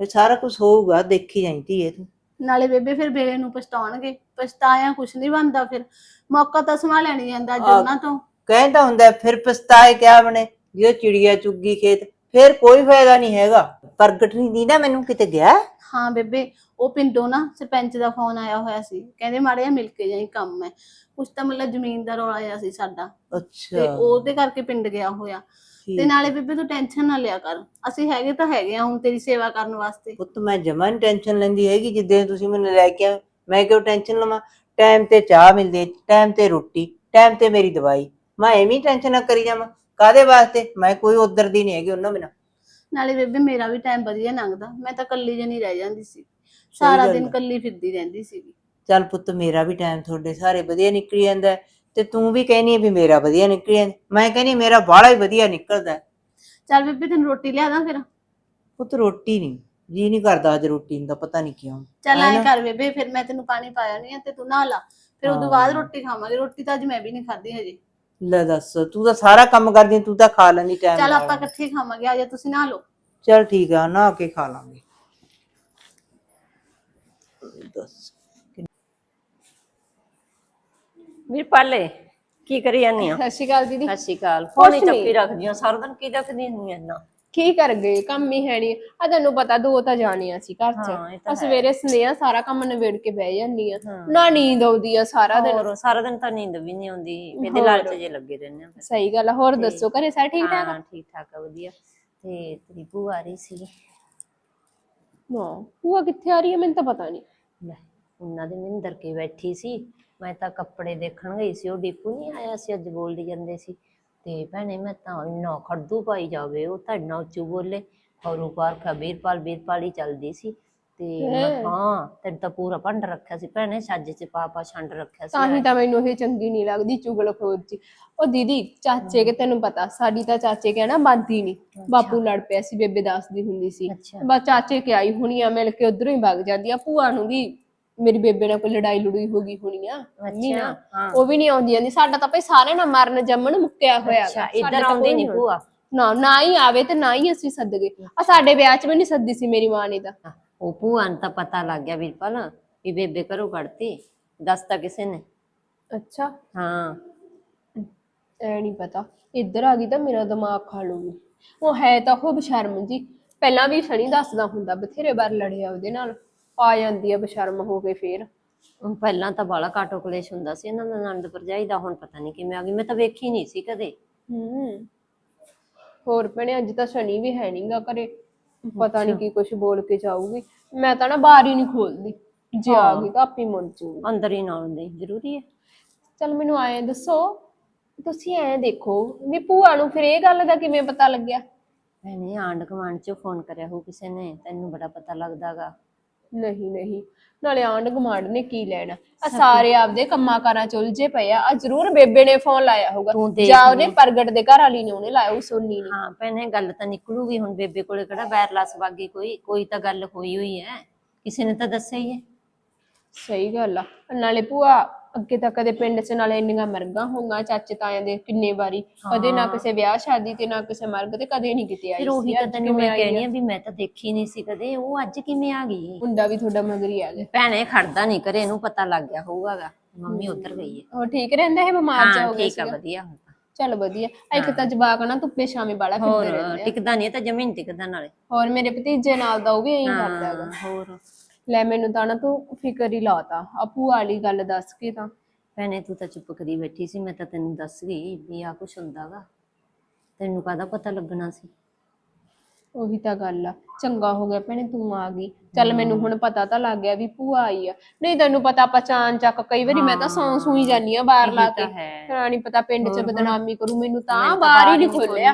ਇਹ ਸਾਰਾ ਕੁਝ ਹੋਊਗਾ ਦੇਖੀ ਜਾਈ ਧੀਏ ਤੂੰ। ਨਾਲੇ ਬੇਬੇ ਫਿਰ ਵੇਲੇ ਨੂੰ ਪਛਤਾਉਣਗੇ। ਪਛਤਾਇਆ ਕੁਛ ਨਹੀਂ ਬਣਦਾ ਫਿਰ। ਮੌਕਾ ਤਾਂ ਸੰਭਾਲਿਆ ਨਹੀਂ ਜਾਂਦਾ ਅੱਜ। ਉਹਨਾਂ ਤੋਂ। ਕਹਿੰਦਾ ਹੁੰਦਾ ਫਿਰ ਪਛਤਾਏ ਕਿਆ ਬਣੇ? ਜਦੋਂ ਚਿੜੀਆ ਚੁੱਗੀ ਖੇਤ ਫਿਰ ਕੋਈ ਫਾਇਦਾ ਨਹੀਂ ਹੈਗਾ। ਪ੍ਰਗਟ ਨਹੀਂ ਦੀ ਨਾ ਮੈਨੂੰ ਕਿਤੇ ਗਿਆ? ਹਾਂ ਬੇਬੇ ਉਹ ਪਿੰਡੋਂ ਨਾ ਸਰਪੰਚ ਦਾ ਫੋਨ ਆਇਆ ਹੋਇਆ ਸੀ। ਕਹਿੰਦੇ ਮਾੜੇ ਜਿਹਾ ਮਿਲ ਕੇ ਜਾਈ ਕੰਮ ਹੈ। ਕੁਛ ਤਾਂ ਮਤਲਬ ਜ਼ਮੀਨ ਦਾ ਰੌਲਾ ਆਇਆ ਸੀ ਸਾਡਾ। ਤੇ ਅੱਛਾ ਉਹਦੇ ਕਰਕੇ ਪਿੰਡ ਗਿਆ ਹੋਇਆ। ਤੇ ਠੀਕ। ਨਾਲੇ ਬੇਬੇ ਤੂੰ ਟੈਨਸ਼ਨ ਨਾ ਲਿਆ ਕਰ। ਅਸੀਂ ਹੈਗੇ ਤਾਂ ਹੈਗੇ ਆ ਹੁਣ ਤੇਰੀ ਸੇਵਾ ਕਰਨ ਵਾਸਤੇ। ਪੁੱਤ ਮੈਂ ਜਮਾਂ ਨੀ ਟੈਨਸ਼ਨ ਲੈਂਦੀ ਹੈਗੀ ਜਿੱਦਾਂ ਤੁਸੀਂ ਮੈਨੂੰ ਲੈ ਕੇ ਆਏ ਮੈਂ ਕਿਉਂ ਟੈਨਸ਼ਨ ਲਵਾਂ? ਟਾਈਮ ਤੇ ਚਾਹ ਮਿਲਦੀ ਟਾਈਮ ਤੇ ਰੋਟੀ ਟਾਈਮ ਤੇ ਮੇਰੀ ਦਵਾਈ। ਮੈਂ ਐਵੇਂ ਟੈਨਸ਼ਨ ਨਾ ਕਰੀ ਜਾਵਾਂ। ਕਾਦੇ ਵਾਸਤੇ? ਮੈਂ ਕੋਈ ਉਧਰ ਦੀ ਨਹੀਂ ਹੈਗੀ ਉਹਨਾਂ ਬਿਨਾਂ। ਨਾਲੇ ਬੇਬੇ ਮੇਰਾ ਵੀ ਟਾਈਮ ਵਧੀਆ ਲੰਘਦਾ। ਮੈਂ ਤਾਂ ਕੱਲੀ ਜਣੀ ਰਹਿ ਜਾਂਦੀ ਸੀ। ਸਾਰਾ ਗੱਲ ਦਿਨ ਆ। ਕੱਲੀ ਫਿਰਦੀ ਰਹਿੰਦੀ ਸੀਗੀ। ਚੱਲ ਪੁੱਤ ਮੇਰਾ ਵੀ ਟਾਈਮ ਤੁਹਾਡੇ ਸਾਰੇ ਵਧੀਆ ਨਿਕਲੀ ਜਾਂਦਾ ਹੈ, ਤੇ ਤੂੰ ਵੀ ਕਹਿਨੀ ਹੈ ਵੀ ਮੇਰਾ ਵਧੀਆ ਨਿਕਲੀ ਜਾਂਦਾ ਮੈਂ ਕਹਿੰਨੀ ਮੇਰਾ ਬਾਹਲਾ ਹੀ ਵਧੀਆ ਨਿਕਲਦਾ ਹੈ। ਚੱਲ ਬੇਬੇ ਤੈਨੂੰ ਰੋਟੀ ਲਿਆ ਦਾਂ ਫਿਰ? ਪੁੱਤ ਰੋਟੀ ਨਹੀਂ। ਜੀ ਨਹੀਂ ਕਰਦਾ ਅੱਜ ਰੋਟੀ ਦਾ ਪਤਾ ਨਹੀਂ ਕਿਉਂ। ਚੱਲ ਐ? ਕਰ ਬੇਬੇ ਫਿਰ ਮੈਂ ਤੈਨੂੰ ਪਾਣੀ ਪਾਇਆ ਨਹੀਂ ਆ ਤੇ ਤੂੰ ਨਹਾ ਲਾ। ਫਿਰ ਉਦੋਂ ਬਾਅਦ। ਰੋਟੀ ਖਾਵਾਂਗੇ। ਰੋਟੀ ਤਾਂ ਅੱਜ ਮੈਂ ਵੀ ਨਹੀਂ ਖਾਧੀ ਹਜੇ। ਲੈ ਦੱਸ ਤੂੰ ਤਾਂ ਸਾਰਾ ਕੰਮ ਕਰਦੀ ਹੈ, ਤੂੰ ਤਾਂ ਖਾ ਲੈਂਦੀ ਟਾਈਮ ਚੱਲ ਆਪਾਂ ਇਕੱਠੇ ਖਾਵਾਂਗੇ। ਆ ਜਾ ਤੁਸੀਂ ਨਹਾ ਲਓ। ਚੱਲ ਠੀਕ ਆ ਨਹਾ ਕੇ ਖਾ ਲਾਂਗੇ। ਦੱਸ ਵੀਰਪਾਲੇ ਕੀ ਕਰੀ ਜਾਂਦੀ ਆ? ਸਤਿ ਸ਼੍ਰੀ ਅਕਾਲ ਦੀਦੀ। ਸਤਿ ਸ਼੍ਰੀ ਅਕਾਲ। ਫੋਨ ਕੁਛ ਨੀ। ਚੱਕੀ ਰੱਖਦੀ ਆ ਸਾਰਾ ਦਿਨ ਕੀ ਦੇਖਦੀ ਹੁੰਦੀ ਐ ਨਾ ਕੀ ਕਰ ਗਏ? ਕੰਮ ਹੀ ਹੈ ਨਹੀਂ। ਆ ਤੈਨੂੰ ਪਤਾ ਦੋ ਤਾਂ ਜਾਣੀਆਂ ਸੀ ਘਰ ਹਾਂ, ਇਹ ਚ ਤਾਂ ਆ ਸਵੇਰੇ ਸਨੇਹਾ ਸਾਰਾ ਕੰਮ ਨਿਬੇੜ ਕੇ ਬਹਿ ਜਾਂਦੀ ਆ। ਨਾ ਨੀਂਦ ਆਉਂਦੀ ਆ ਸਾਰਾ ਦਿਨ। ਹੋਰ ਸਾਰਾ ਦਿਨ ਤਾਂ ਨੀਂਦ ਵੀ ਨਹੀਂ ਆਉਂਦੀ। ਇਹਦੇ। ਲਾਲਚ ਜੇ ਲੱਗੇ ਰਹਿੰਦੇ ਆ ਸਹੀ ਗੱਲ ਆ। ਹੋਰ ਦੱਸੋ ਘਰੇ ਸਾਰੇ ਠੀਕ ਠਾਕ ਆ? ਹਾਂ ਠੀਕ ਠਾਕ ਆ ਵਧੀਆ। ਤੇ ਤੇਰੀ ਭੂਆ ਆ ਰਹੀ ਸੀ। ਨਾ ਭੂਆ ਕਿੱਥੇ ਆ ਰਹੀ ਹੈ ਮੈਨੂੰ ਤਾਂ ਪਤਾ ਨਹੀਂ। ਲੈ ਉਹਨਾਂ ਦੇ ਮਹਿੰਦਰ ਕੇ ਬੈਠੀ ਸੀ, ਮੈਂ ਤਾਂ ਕੱਪੜੇ ਦੇਖਣ ਗਈ ਸੀ, ਉਹ ਡੀਪੂ ਨਹੀਂ ਆਇਆ ਸੀ, ਅੱਜ ਬੋਲਦੇ ਜਾਂਦੇ ਸੀ। ਤੇ ਭੈਣੇ ਮੈਂ ਤਾਂ ਇੰਨਾ ਖੜਦੂ ਪਾਈ ਜਾਵੇ, ਉਹ ਤਾਂ ਇੰਨਾ ਉੱਚੂ ਬੋਲੇ। ਔਰੂ ਪਾਰਖਾ ਵੀਰਪਾਲ ਵੀਰਪਾਲ ਹੀ ਚੱਲਦੀ ਸੀ। ਤੇ ਮੈਂ ਹਾਂ ਤੈਨੂੰ ਤਾਂ ਪੂਰਾ ਭੰਡ ਰੱਖਿਆ ਸੀ ਭੈਣੇ ਛੱਜ ਚ ਪਾ ਪਾ ਛੰਡ ਰੱਖਿਆ ਸੀ ਤਾਂ ਹੀ ਤਾਂ ਮੈਨੂੰ ਇਹ ਚੰਗੀ ਨਹੀਂ ਲੱਗਦੀ ਚੁਗਲਖੋਰ ਜੀ। ਉਹ ਦੀਦੀ ਚਾਚੇ ਕੇ ਤੈਨੂੰ ਪਤਾ ਸਾਡੀ ਤਾਂ ਚਾਚੇ ਕੇ ਨਾ ਬੰਦੀ ਨਹੀਂ। ਬਾਪੂ ਲੜ ਪਿਆ ਸੀ ਬੇਬੇ ਦੱਸਦੀ ਹੁੰਦੀ ਸੀ। ਅੱਛਾ। ਬਸ ਚਾਚੇ ਕੇ ਆਈ ਹੋਣੀ ਆ ਮਿਲ ਕੇ ਉਧਰੋਂ ਹੀ ਵਗ ਜਾਂਦੀ ਆ। ਭੂਆ ਨੂੰ ਵੀ ਮੇਰੀ ਬੇਬੇ ਨਾਲ ਕੋਈ ਲੜਾਈ ਲੜੂਈ ਹੋ ਗਈ ਹੋਣੀ ਆ ਮੰਮੀ ਹਾਂ। ਉਹ ਵੀ ਨਹੀਂ ਆਉਂਦੀ ਜਾਂਦੀ ਸਾਡਾ ਤਾਂ ਭਈ ਸਾਰੇ ਨਾਲ ਮਰਨ ਜੰਮਣ ਮੁੱਕਿਆ ਹੋਇਆ ਅੱਛਾ ਗਾ। ਇੱਧਰ ਸਾਡੇ ਤਾਂ ਆਉਂਦੀ ਕੋਈ ਨਹੀਂ ਨੀ ਭੂਆ? ਨਾ ਨਾ ਹੀ ਆਵੇ ਤੇ ਨਾ ਹੀ ਅਸੀਂ ਸੱਦ ਗਏ ਆ ਸਾਡੇ ਵਿਆਹ 'ਚ ਵੀ ਨਹੀਂ ਸੱਦੀ ਸੀ ਮੇਰੀ ਮਾਂ ਨੇ ਤਾਂ। ਉਹ ਭੂਆ ਨੂੰ ਤਾਂ ਪਤਾ ਲੱਗ ਗਿਆ ਵੀਰਪਾਲ ਵੀ ਬੇਬੇ ਘਰੋਂ ਕੱਢਤੀ ਦੱਸਤਾ ਕਿਸੇ ਨੇ। ਅੱਛਾ। ਹਾਂ। ਐ ਨਹੀਂ ਪਤਾ ਇੱਧਰ ਆ ਗਈ ਤਾਂ ਮੇਰਾ ਦਿਮਾਗ ਖਾ ਲੂਗੀ। ਉਹ ਹੈ ਤਾਂ ਉਹ ਬਸ਼ਰਮ ਜੀ ਪਹਿਲਾਂ ਵੀ ਸਣੀ ਦੱਸਦਾ ਹੁੰਦਾ ਬਥੇਰੇ ਵਾਰ ਲੜਿਆ ਉਹਦੇ ਨਾਲ ਆ ਜਾਂਦੀ ਆ ਬਸ਼ਰਮ ਹੋ ਕੇ ਫੇਰ। ਉਹ ਪਹਿਲਾਂ ਤਾਂ ਬਾਲਾ ਕਾਟੋ ਕਲੇਸ਼ ਹੁੰਦਾ ਸੀ ਇਹਨਾਂ ਦਾ ਨੰਦ ਭਰਜਾਈ ਦਾ ਹੁਣ ਪਤਾ ਨਹੀਂ ਕਿਵੇਂ ਆ ਗਈ ਮੈਂ ਤਾਂ ਵੇਖੀ ਨਹੀਂ ਸੀ ਕਦੇ। ਹੂੰ। ਹੋਰ ਭੈਣੇ ਅੱਜ ਤਾਂ ਸ਼ਨੀ ਵੀ ਹੈ ਨਹੀਂਗਾ ਘਰੇ। ਪਤਾ ਨਹੀਂ ਕੀ ਕੁਝ ਬੋਲ ਕੇ ਜਾਊਗੀ। ਮੈਂ ਤਾਂ ਨਾ ਬਾਹਰ ਹੀ ਨਹੀਂ ਖੋਲਦੀ। ਜੇ ਆ ਗਈ ਤਾਂ ਆਪੇ ਮੁੜ ਜੂਗੀ। ਅੰਦਰ ਹੀ ਨਾ ਹੁੰਦੇ ਜ਼ਰੂਰੀ ਹੈ। ਚਲ ਮੈਨੂੰ ਆਏ ਦੱਸੋ ਤੁਸੀਂ ਐ ਦੇਖੋ ਵੀ ਭੂਆ ਨੂੰ ਫਿਰ ਇਹ ਗੱਲ ਦਾ ਕਿਵੇਂ ਪਤਾ ਲੱਗਿਆ? ਮੈਨੇ ਆਂਡ ਕਮਾਂਡ ਚੋਂ ਫੋਨ ਕਰਿਆ ਹੋ ਕਿਸੇ ਨੇ ਤੈਨੂੰ ਬੜਾ ਪਤਾ ਲੱਗਦਾਗਾ। ਨਹੀਂ ਨਹੀਂ। ਨਾਲੇ ਆਂਢ ਗੁਆਂਢ ਨੇ ਕੀ ਲੈਣਾ? ਆ ਸਾਰੇ ਆਪਦੇ ਕੰਮਾਂ ਕਾਰਾਂ ਚ ਉਲਝੇ ਪਏ ਆ। ਆ ਜ਼ਰੂਰ ਬੇਬੇ ਨੇ ਫੋਨ ਲਾਇਆ ਹੋਊਗਾ। ਤੂੰ ਦੇਖ ਜਾਂ ਉਹਨੇ ਪ੍ਰਗਟ ਦੇ ਘਰ ਵਾਲੀ ਨੇ ਉਹਨੇ ਲਾਇਆ ਉਹ ਸੋਨੀ ਨੇ। ਹਾਂ ਭੈਣੇ ਗੱਲ ਤਾਂ ਨਿਕਲੂਗੀ ਹੁਣ ਬੇਬੇ ਕੋਲੇ ਕਿਹੜਾ ਬੈਰਲਾਸ ਬਾਗੀ ਕੋਈ ਕੋਈ ਤਾਂ ਗੱਲ ਹੋਈ ਹੋਈ ਹੈ। ਕਿਸੇ ਨੇ ਤਾਂ ਦੱਸਿਆ ਹੀ ਹੈ। ਸਹੀ ਗੱਲ ਆ। ਨਾਲੇ ਭੂਆ ਅੱਗੇ ਤਾਂ ਕਦੇ ਪਿੰਡ 'ਚ ਨਾਲੇ ਇੰਨੀਆਂ ਮਰਗਾਂ ਹੋਈਆਂ ਚਾਚੇ ਤਾਇਆਂ ਦੇ ਕਿੰਨੇ ਵਾਰੀ। ਕਦੇ ਨਾ ਕਿਸੇ ਵਿਆਹ ਸ਼ਾਦੀ ਤੇ ਨਾ ਕਿਸੇ ਮਰਗ ਤੇ ਕਦੇ ਨਹੀਂ ਕਿਤੇ ਆਈ ਫਿਰ ਉਹੀ। ਤਾਂ ਤੈਨੂੰ ਮੈਂ ਕਹਿਣੀ ਆ? ਵੀ ਮੈਂ ਤਾਂ ਦੇਖੀ ਨਹੀਂ ਸੀ ਕਦੇ। ਉਹ ਅੱਜ ਕਿਵੇਂ ਆ ਗਈ? ਮੁੰਡਾ ਵੀ ਤੁਹਾਡਾ ਮਗਰੀ ਆ ਗਿਆ। ਭੈਣੇ ਖੜਦਾ ਨਹੀਂ ਕਰੇ ਇਹਨੂੰ ਪਤਾ ਲੱਗ ਗਿਆ ਹੋਊਗਾ ਮੰਮੀ ਉੱਧਰ ਗਈ ਹੈ। ਉਹ ਠੀਕ ਰਹਿੰਦਾ ਹੈ ਬਿਮਾਰ ਜਾ ਹਾਂ ਗਿਆ ਠੀਕ ਆ ਵਧੀਆ ਹੁਣ ਚਲ ਵਧੀਆ। ਆ ਇੱਕ ਤਾਂ ਜਵਾਕ ਨਾ ਧੁੱਪੇ ਛਾਵੇਂ ਬਾਲਾ ਹੋਰ ਫਿਰਦੇ ਰਹਿੰਦੇ ਆ। ਟਿਕਦਾ ਨਹੀਂ ਤਾਂ ਜਮੀਨ ਟਿਕਦਾ ਨਾਲੇ। ਹੋਰ ਮੇਰੇ ਭਤੀਜੇ ਨਾਲ ਦਾ ਉਹ ਵੀ ਐਂ ਕਰਦਾ ਹੈਗਾ ਹੋਰ। ਲੈ ਮੈਨੂੰ ਤਾਂ ਨਾ ਤੂੰ ਫਿਕਰ ਹੀ ਲਾਤਾ। ਆ ਭੂਆ ਵਾਲੀ ਗੱਲ ਦੱਸ ਕੇ ਤਾਂ। ਭੈਣੇ, ਤੂੰ ਤਾਂ ਚੁੱਪ ਕਰੀ ਬੈਠੀ ਸੀ, ਮੈਂ ਤਾਂ ਤੈਨੂੰ ਦੱਸ ਗਈ ਵੀ ਆ ਕੁਛ ਹੁੰਦਾਗਾ। ਤੈਨੂੰ ਕਾਹਦਾ ਪਤਾ ਲੱਗਣਾ ਸੀ? ਉਹੀ ਤਾਂ ਗੱਲ ਆ। ਚੰਗਾ ਹੋ ਗਿਆ ਭੈਣੇ ਤੂੰ ਆ ਗਈ। ਚੱਲ ਮੈਨੂੰ ਹੁਣ ਪਤਾ ਤਾਂ ਲੱਗ ਗਿਆ ਵੀ ਭੂਆ ਆਈ ਆ। ਨਹੀਂ ਤੈਨੂੰ ਪਤਾ ਪਛਾਣ ਚੱਕ ਕਈ ਵਾਰੀ ਮੈਂ ਤਾਂ ਸੌਂ ਸੂਈ ਜਾਨੀ ਆ ਬਾਹਰ ਲਾ ਕੇ। ਤਾਂ ਨਹੀਂ ਪਤਾ ਪਿੰਡ 'ਚ ਬਦਨਾਮੀ ਕਰੂ ਮੈਨੂੰ ਤਾਂ ਬਾਹਰ ਹੀ ਨਹੀਂ ਖੋਲਿਆ।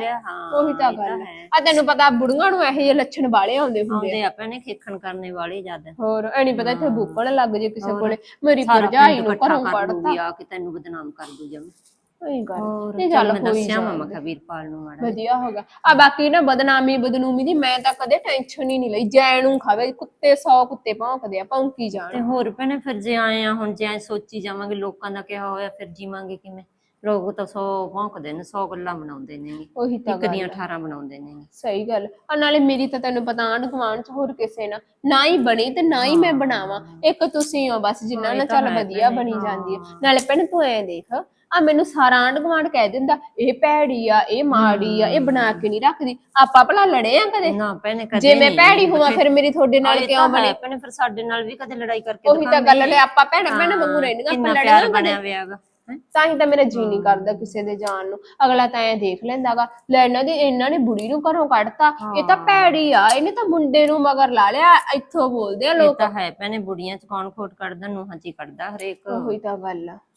ਉਹੀ ਤਾਂ ਗੱਲ। ਆ। ਤੈਨੂੰ ਪਤਾ ਬੁੜੀਆਂ ਨੂੰ ਇਹੋ ਜਿਹੇ ਲੱਛਣ ਵਾਲੇ ਆਉਂਦੇ ਹੁੰਦੇ ਆ। ਆਉਂਦੇ ਆ ਭੈਣੇ ਖੇਖਣ ਕਰਨੇ ਵਾਲੇ ਜਦ ਹੋਰ ਐ ਨਹੀਂ ਪਤਾ ਇੱਥੇ ਬੁੱਕਣ ਲੱਗ ਜੇ ਕਿਸੇ ਕੋਲੇ। ਮੇਰੀ ਭਰਜਾਈ ਨੂੰ ਘਰੋਂ ਕੱਢਤਾ। ਆ ਕੇ ਤੈਨੂੰ ਬਦਨਾਮ ਕਰ ਦੂ ਜਮ। ਉਹੀ ਗੱਲ। ਹੋਰ ਨਹੀਂ ਚੱਲ ਮੈਂ ਹੋਈ ਦੱਸਿਆ ਜਾਣ ਮਮਾ ਵੀਰਪਾਲ ਨੂੰ ਮਾੜਾ ਵਧੀਆ ਹੋ ਗਿਆ। ਆ ਬਾਕੀ ਨਾ ਬਦਨਾਮੀ ਬਦਨੂਮੀ ਦੀ ਮੈਂ ਤਾਂ ਕਦੇ ਟੈਨਸ਼ਨ ਹੀ ਨਹੀਂ ਲਈ। ਜੈ ਨੂੰ ਖਾਵੇ ਕੁੱਤੇ 100 ਕੁੱਤੇ ਭੌਂਕਦੇ ਆ ਭੌਂਕੀ ਤੇ ਜਾਣ ਹੋਰ ਭੈਣੇ ਫਿਰ ਜੇ ਆਏ ਆ ਹੁਣ ਜੇ ਐਂ ਸੋਚੀ ਜਾਵਾਂਗੇ ਲੋਕਾਂ ਦਾ ਕਿਹਾ ਹੋਇਆ ਫਿਰ ਜੀਵਾਂਗੇ ਕਿਵੇਂ? ਲੋਕ ਤਾਂ ਸੌ ਭੌਂਕਦੇ ਨੇ ਸੌ ਗੱਲਾਂ ਬਣਾਉਂਦੇ ਨੇ। ਉਹੀ ਤਾਂ ਇੱਕ ਦੀਆਂ ਗੱਲ ਆ। 18 ਬਣਾਉਂਦੇ ਨੇ। ਸਹੀ ਗੱਲ। ਆ ਨਾਲੇ ਮੇਰੀ ਤਾਂ ਤੈਨੂੰ ਪਤਾ ਆਂਢ ਗੁਆਂਢ ਚ ਹੋਰ ਕਿਸੇ ਨਾਲ ਨਾ ਹੀ ਬਣੀ ਤੇ ਨਾ ਹੀ ਮੈਂ ਬਣਾਵਾਂ। ਇੱਕ ਤੁਸੀਂ ਹੋ ਬਸ ਜਿੰਨਾ ਇਹ ਤਾਂ ਚੱਲ ਵਧੀਆ ਬਣੀ ਜਾਂਦੀ ਹੈ ਹਾਂ। ਨਾਲੇ ਭੈਣ ਤੂੰ ਐ ਦੇਖ ਆ ਮੈਨੂੰ ਸਾਰਾ ਆਂਢ ਗੁਆਂਢ ਕਹਿ ਦਿੰਦਾ ਇਹ ਭੈੜੀ ਆ ਇਹ ਮਾੜੀ ਆ ਇਹ ਬਣਾ ਕੇ ਨਹੀਂ ਰੱਖਦੀ। ਆਪਾਂ ਭਲਾ ਲੜੇ ਆ ਕਦੇ? ਨਾ ਭੈਣੇ ਕਦੇ ਜੇ ਮੈਂ ਨਹੀਂ। ਭੈੜੀ ਹੋਵਾਂ ਫਿਰ ਮੇਰੀ ਤੁਹਾਡੇ ਨਾਲ ਇਹ ਕਿਉਂ ਤਾਂ ਬਣੇ? ਹੈ ਭੈਣੇ ਫਿਰ ਸਾਡੇ ਨਾਲ ਵੀ ਕਦੇ ਲੜਾਈ ਕਰਕੇ ਉਹੀ ਤਾਂ ਗੱਲ। ਲੈ ਆਪਾਂ ਭੈਣ ਭੈਣ ਵਾਂਗੂ ਹਾਂ, ਰਹਿੰਦੀਆਂ ਕਿੰਨਾ ਆਪਾਂ ਪਿਆਰ ਲੜੀਆਂ ਬਣਿਆ ਵਿਆਗਾ ਤਾਂ ਹੀ ਤਾਂ ਮੇਰਾ ਜੀ ਨਹੀਂ ਕਰਦਾ ਕਿਸੇ ਦੇ ਜਾਣ ਨੂੰ। ਅਗਲਾ ਤਾਂ ਐ ਦੇਖ ਲੈਂਦਾਗਾ ਲੈ ਇਹਨਾਂ ਦੀ ਇਹਨਾਂ ਨੇ ਬੁੜੀ ਨੂੰ ਘਰੋਂ ਕੱਢਤਾ। ਇਹ ਤਾਂ ਭੈੜੀ ਆ ਇਹਨੇ ਤਾਂ ਮੁੰਡੇ ਨੂੰ ਮਗਰ ਲਾ ਲਿਆ ਇੱਥੋਂ ਬੋਲਦੇ ਆ ਇਹ ਲੋਕ। ਤਾਂ ਹੈ ਭੈਣੇ ਬੁੜੀਆਂ ਚ ਕੌਣ ਖੋਟ ਕੱਢਦਾ ਨੂੰ ਹਾਂਜੀ ਕੱਢਦਾ ਹਰੇਕ। ਉਹੀ ਤਾਂ ਗੱਲ ਆ। ਹਾਂ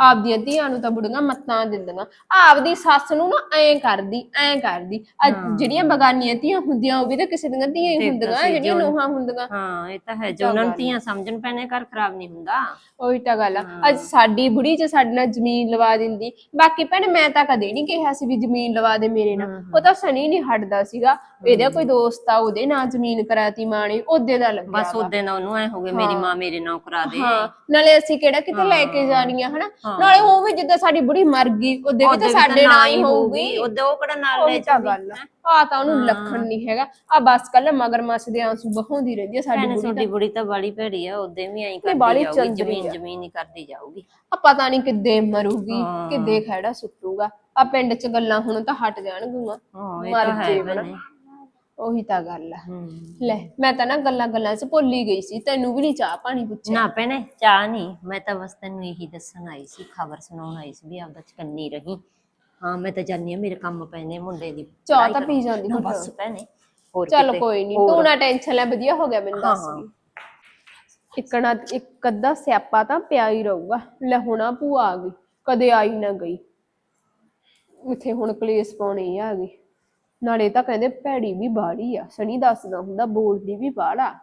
ਆਪਦੀਆਂ ਧੀਆਂ ਨੂੰ ਤਾਂ ਬੁੜੀਆਂ ਮੱਤਾਂ ਦਿੰਦੀਆਂ। ਆਪਦੀ ਸੱਸ ਨੂੰ ਨਾ ਐਂ ਕਰਦੀ ਐਂ ਕਰਦੀ। ਆ ਜਿਹੜੀਆਂ ਬਗਾਨੀਆਂ ਧੀਆਂ ਹੁੰਦੀਆਂ ਉਹ ਵੀ ਤਾਂ ਕਿਸੇ ਦੀਆਂ ਧੀਆਂ ਹੀ ਹੁੰਦੀਆਂ ਜਿਹੜੀਆਂ ਨੂੰਹਾਂ ਹੁੰਦੀਆਂ। ਹਾਂ ਇਹ ਤਾਂ ਹੈ ਜੋ ਉਹਨਾਂ ਨੂੰ ਧੀਆਂ ਸਮਝਣ ਪੈਣੇ ਘਰ ਖਰਾਬ ਨਹੀਂ ਹੁੰਦਾ। ਉਹੀ ਤਾਂ ਗੱਲ ਆ। ਅੱਜ ਸਾਡੀ ਬੁੜੀ ਚ ਸਾਡੇ ਨਾਲ ਜ਼ਮੀਨ ਲਵਾ ਦਿੰਦੀ ਬਾਕੀ ਭੈਣ ਮੈਂ ਤਾਂ ਕਦੇ ਨਹੀਂ ਕਿਹਾ ਸੀ ਵੀ ਜ਼ਮੀਨ ਲਵਾ ਦੇ ਮੇਰੇ ਨਾਲ। ਉਹ ਤਾਂ ਸਨੀ ਨਹੀਂ ਹਟਦਾ ਸੀਗਾ। ਇਹਦਾ ਕੋਈ ਦੋਸਤ ਆ ਉਹਦੇ ਨਾਲ ਜ਼ਮੀਨ ਕਰਾਤੀ ਮਾਂ ਨੇ ਉਹਦੇ ਦਾ ਲੱਗਿਆ ਬਸ ਉਹਦੇ ਨਾਲ ਉਹਨੂੰ ਐ ਹੋ ਗਿਆ ਮੇਰੀ ਮਾਂ ਮੇਰੇ ਨਾਲ ਕਰਾ ਦੇ। ਨਾਲੇ ਅਸੀਂ ਕਿਹੜਾ ਕਿਤੇ ਲੈ ਕੇ ਜਾਣੇ ਲੀਆਂ ਹਨਾ। ਨਾਲੇ ਉਹ ਵੀ ਜਿੱਦਾਂ ਸਾਡੀ ਬੁੜੀ ਮਰ ਗਈ ਉਹਦੇ ਵੀ ਤਾਂ ਸਾਡੇ ਨਾਲ ਹੀ ਹੋਊਗੀ। ਉਹਦੇ ਉਹ ਕਿਹੜਾ ਨਾਲ ਲੈ ਗੱਲ ਆ। ਤਾਂ ਉਹਨੂੰ ਲੱਖਣ ਨਹੀਂ ਹੈਗਾ। ਆ ਬਸ ਕੱਲ ਮਗਰ ਮੱਸ ਦੇ ਆਂਸੂ ਬਹਾਉਂਦੀ ਰਹਿੰਦੀ ਆ ਸਾਡੀ ਬੁੜੀ ਤੁਹਾਡੀ ਬੁੜੀ ਤਾਂ ਬਾਲੀ ਭੈੜੀ ਆ ਉਹਦੇ ਵੀ ਐਂ ਕਰਦੀ ਜਾਊਗੀ ਜ਼ਮੀਨ। ਜ਼ਮੀਨ ਹੀ ਕਰਦੀ ਜਾਊਗੀ। ਆ ਪਤਾ ਨਹੀਂ ਕਿੱਦੇ ਮਰੂਗੀ। ਕਿੱਦੇ ਖੜਾ ਸੁੱਟੂਗਾ। ਆ ਪਿੰਡ ਚ ਗੱਲਾਂ ਹੁਣ ਤਾਂ ਹਟ ਜਾਣਗੀਆਂ। ਹਾਂ ਇਹ ਮਰ ਤਾਂ ਹੈ ਉਹੀ ਤਾਂ ਗੱਲ ਆ। ਹੂੰ ਲੈ ਮੈਂ ਤਾਂ ਨਾ ਗੱਲਾਂ ਗੱਲਾਂ 'ਚ ਭੁੱਲ ਹੀ ਗਈ ਸੀ ਤੈਨੂੰ ਵੀ ਨਹੀਂ ਚਾਹ ਪਾਣੀ ਪੁੱਛਿਆ। ਨਾ ਭੈਣੇ ਚਾਹ ਨਹੀਂ ਮੈਂ ਤਾਂ ਬਸ ਤੈਨੂੰ ਇਹੀ ਦੱਸਣ ਆਈ ਸੀ ਖਬਰ ਸੁਣਾਉਣ ਆਈ ਸੀ ਵੀ ਆਪਦਾ ਚਕੰਨੀ ਰਹੀ। ਹਾਂ ਮੈਂ ਤਾਂ ਜਾਨੀ ਆ ਮੇਰੇ ਕੰਮ ਪਏ ਨੇ ਮੁੰਡੇ ਦੀ ਚਾਹ ਤਾਂ। ਪੀ ਜਾਂਦੀ ਹੁਣ। ਬਸ ਭੈਣੇ ਹੋਰ ਚੱਲ ਕਿਤੇ, ਕੋਈ ਨਹੀਂ ਹੋਰ। ਤੂੰ ਨਾ ਟੈਨਸ਼ਨ ਲੈ ਵਧੀਆ ਹੋ ਗਿਆ ਮੈਨੂੰ ਦੱਸ ਹਾਂ। ਇੱਕ ਨਾ ਇੱਕ ਅੱਧਾ ਸਿਆਪਾ ਤਾਂ ਪਿਆ ਹੀ ਰਹੂਗਾ। ਲੈ ਹੁਣ ਆ ਭੂਆ ਆ ਗਈ ਕਦੇ ਆਈ ਨਾ ਗਈ। ਇੱਥੇ ਹੁਣ ਕਲੇਸ਼ ਪਾਉਣੇ ਆ ਗਈ। ਨਾਲੇ ਤਾਂ ਕਹਿੰਦੇ ਭੈੜੀ ਵੀ ਬਾੜੀ ਆ ਸਣੀ ਦੱਸਦਾ ਹੁੰਦਾ ਬੋਲਦੀ ਵੀ ਬਾੜਾ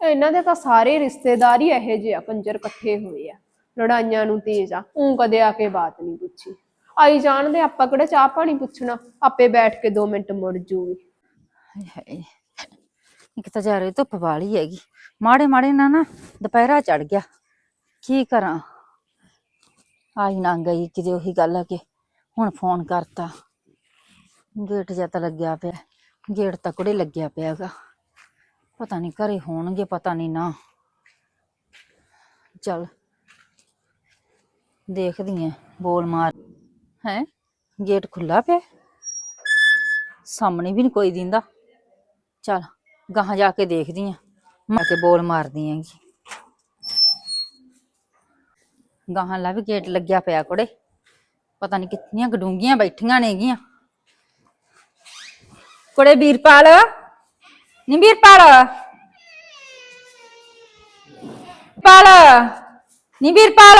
ਇਹਨਾਂ ਦੇ ਤਾਂ ਸਾਰੇ ਰਿਸ਼ਤੇਦਾਰ ਹੀ ਇਹੋ ਜਿਹੇ ਆ ਕੰਜਰ ਇਕੱਠੇ ਹੋਏ ਆ, ਲੜਾਈਆਂ ਨੂੰ ਤੇਜ਼ ਆ ਉਹ ਕਦੇ ਆ ਕੇ ਬਾਤ ਨਹੀਂ ਪੁੱਛੀ। ਆਈ ਜਾਣਦੇ ਆਪਾਂ ਕਿਹੜਾ ਚਾਹ ਪਾਣੀ ਪੁੱਛਣਾ, ਆਪੇ ਬੈਠ ਕੇ 2 ਮਿੰਟ ਮੁੜ ਜੂਗੀ। ਹਾਏ ਇੱਕ ਤਾਂ ਜਾ ਰਹੀ ਧੁੱਪ ਵਾਲੀ ਹੈਗੀ, ਮਾੜੇ ਮਾੜੇ ਨਾ ਨਾ ਦੁਪਹਿਰਾ ਚੜ ਗਿਆ, ਕੀ ਕਰਾਂ? ਆਈ ਨਾ ਗਈ ਕਿਤੇ ਉਹੀ ਗੱਲ ਆ ਕਿ ਹੁਣ ਫੋਨ ਕਰਤਾ। ਗੇਟ ਜਿਹਾ ਤਾਂ ਲੱਗਿਆ ਪਿਆ ਗੇਟ ਤਾਂ ਕੁੜੇ ਲੱਗਿਆ ਪਿਆਗਾ ਪਤਾ ਨਹੀਂ ਘਰੇ ਹੋਣਗੇ, ਪਤਾ ਨਹੀਂ ਨਾ। ਚੱਲ। ਦੇਖਦੀ ਐ ਬੋਲ ਮਾਰ। ਹੈ? ਗੇਟ ਖੁੱਲਾ ਪਿਆ ਸਾਹਮਣੇ ਵੀ ਨਹੀਂ ਕੋਈ ਦਿੰਦਾ। ਚਲ, ਗਾਹਾਂ ਜਾ ਕੇ ਦੇਖਦੀ ਆ ਮੈਂ ਕੇ ਬੋਲ ਮਾਰਦੀ ਆਂਗੀ ਗਾਹਾਂ ਲਾ ਵੀ ਗੇਟ ਲੱਗਿਆ ਪਿਆ ਕੁੜੇ। ਪਤਾ ਨਹੀਂ ਕਿੰਨੀਆਂ ਗਡੂੰਗੀਆਂ ਬੈਠੀਆਂ ਨੇਗੀਆਂ। ਕੁੜੇ ਵੀਰਪਾਲ। ਨੀ ਵੀਰਪਾਲ। ਪਾਲ ਨੀ ਵੀਰਪਾਲ।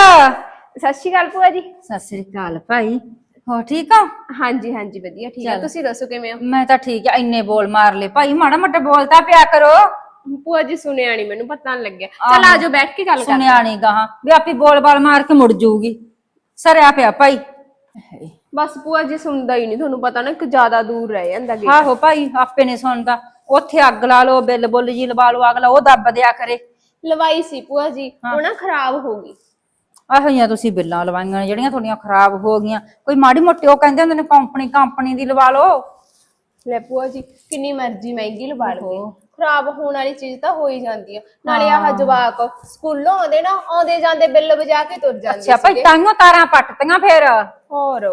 ਸਤਿ ਸ਼੍ਰੀ ਅਕਾਲ ਭੂਆ ਜੀ। ਸਤਿ ਸ੍ਰੀ ਅਕਾਲ ਭਾਈ। ਹੋ ਠੀਕ ਹੋ? ਹਾਂਜੀ ਹਾਂਜੀ ਵਧੀਆ ਠੀਕ ਹੈ ਚੱਲ। ਤੁਸੀਂ ਦੱਸੋ ਕਿਵੇਂ ਹੋ? ਮੈਂ ਤਾਂ ਠੀਕ ਆ ਇੰਨੇ ਬੋਲ ਮਾਰ ਲਏ। ਭਾਈ ਮਾੜਾ ਮੋਟਾ ਬੋਲਤਾ ਪਿਆ ਕਰੋ। ਭੂਆ ਜੀ ਸੁਣਿਆ ਨਹੀਂ ਮੈਨੂੰ ਪਤਾ ਨਹੀਂ ਲੱਗਿਆ। ਚਲ ਆਜੋ ਬੈਠ ਕੇ ਗੱਲ ਕਰਦੇ ਸੁਣਿਆ ਨਹੀਂ ਗਾਹਾਂ ਵੀ ਆਪੀ ਬੋਲ ਬਾਲ ਮਾਰ ਕੇ ਮੁੜ ਜਾਊਗੀ ਸਰਿਆ ਪਿਆ ਭਾਈ। ਬਸ ਭੂਆ ਜੀ ਸੁਣਦਾ ਹੀ ਨਹੀਂ ਤੁਹਾਨੂੰ ਪਤਾ ਨਾ ਕਿ ਜ਼ਿਆਦਾ ਦੂਰ ਰਹਿ ਜਾਂਦਾ ਗੇ ਆਹੋ ਭਾਈ ਆਪੇ ਨੇ ਸੁਣਦਾ। ਉੱਥੇ ਅੱਗ ਲਾ ਲਓ ਬਿੱਲ ਬੁੱਲ ਜੀ ਲਵਾ ਲਓ ਅਗਲਾ ਉਹ ਦੱਬ ਦਿਆ ਕਰੇ। ਲਵਾਈ ਸੀ ਭੂਆ ਜੀ ਉਹ ਨਾ ਖਰਾਬ ਹੋ ਗਈ। ਆਹੋ ਜਿਹੀਆਂ ਤੁਸੀਂ ਬਿੱਲਾਂ ਲਵਾਈਆਂ ਨੇ ਜਿਹੜੀਆਂ ਤੁਹਾਡੀਆਂ ਖਰਾਬ ਹੋ ਗਈਆਂ। ਕੋਈ ਮਾੜੀ ਮੋਟੀ ਉਹ ਕਹਿੰਦੇ ਹੁੰਦੇ ਨੇ ਕੰਪਨੀ ਕੰਪਨੀ ਦੀ ਲਵਾ ਲਓ। ਲੈ ਭੂਆ ਜੀ ਕਿੰਨੀ ਮਰਜ਼ੀ ਮਹਿੰਗੀ ਲਵਾ ਲਓ। ਖਰਾਬ ਹੋਣ ਵਾਲੀ ਚੀਜ਼ ਤਾਂ ਹੋ ਹੀ ਜਾਂਦੀ ਆ। ਨਾਲੇ ਆਹ ਜਵਾਕ ਸਕੂਲੋਂ ਆਉਂਦੇ ਨਾ ਆਉਂਦੇ ਜਾਂਦੇ ਬਿੱਲ ਵਜਾ ਕੇ ਤੁਰ ਜਾਂਦੇ ਅੱਛਾ ਭਾਈ। ਤਾਂਹੀਓ ਤਾਰਾਂ ਪੱਟਤੀਆਂ ਫੇਰ। ਹੋਰ।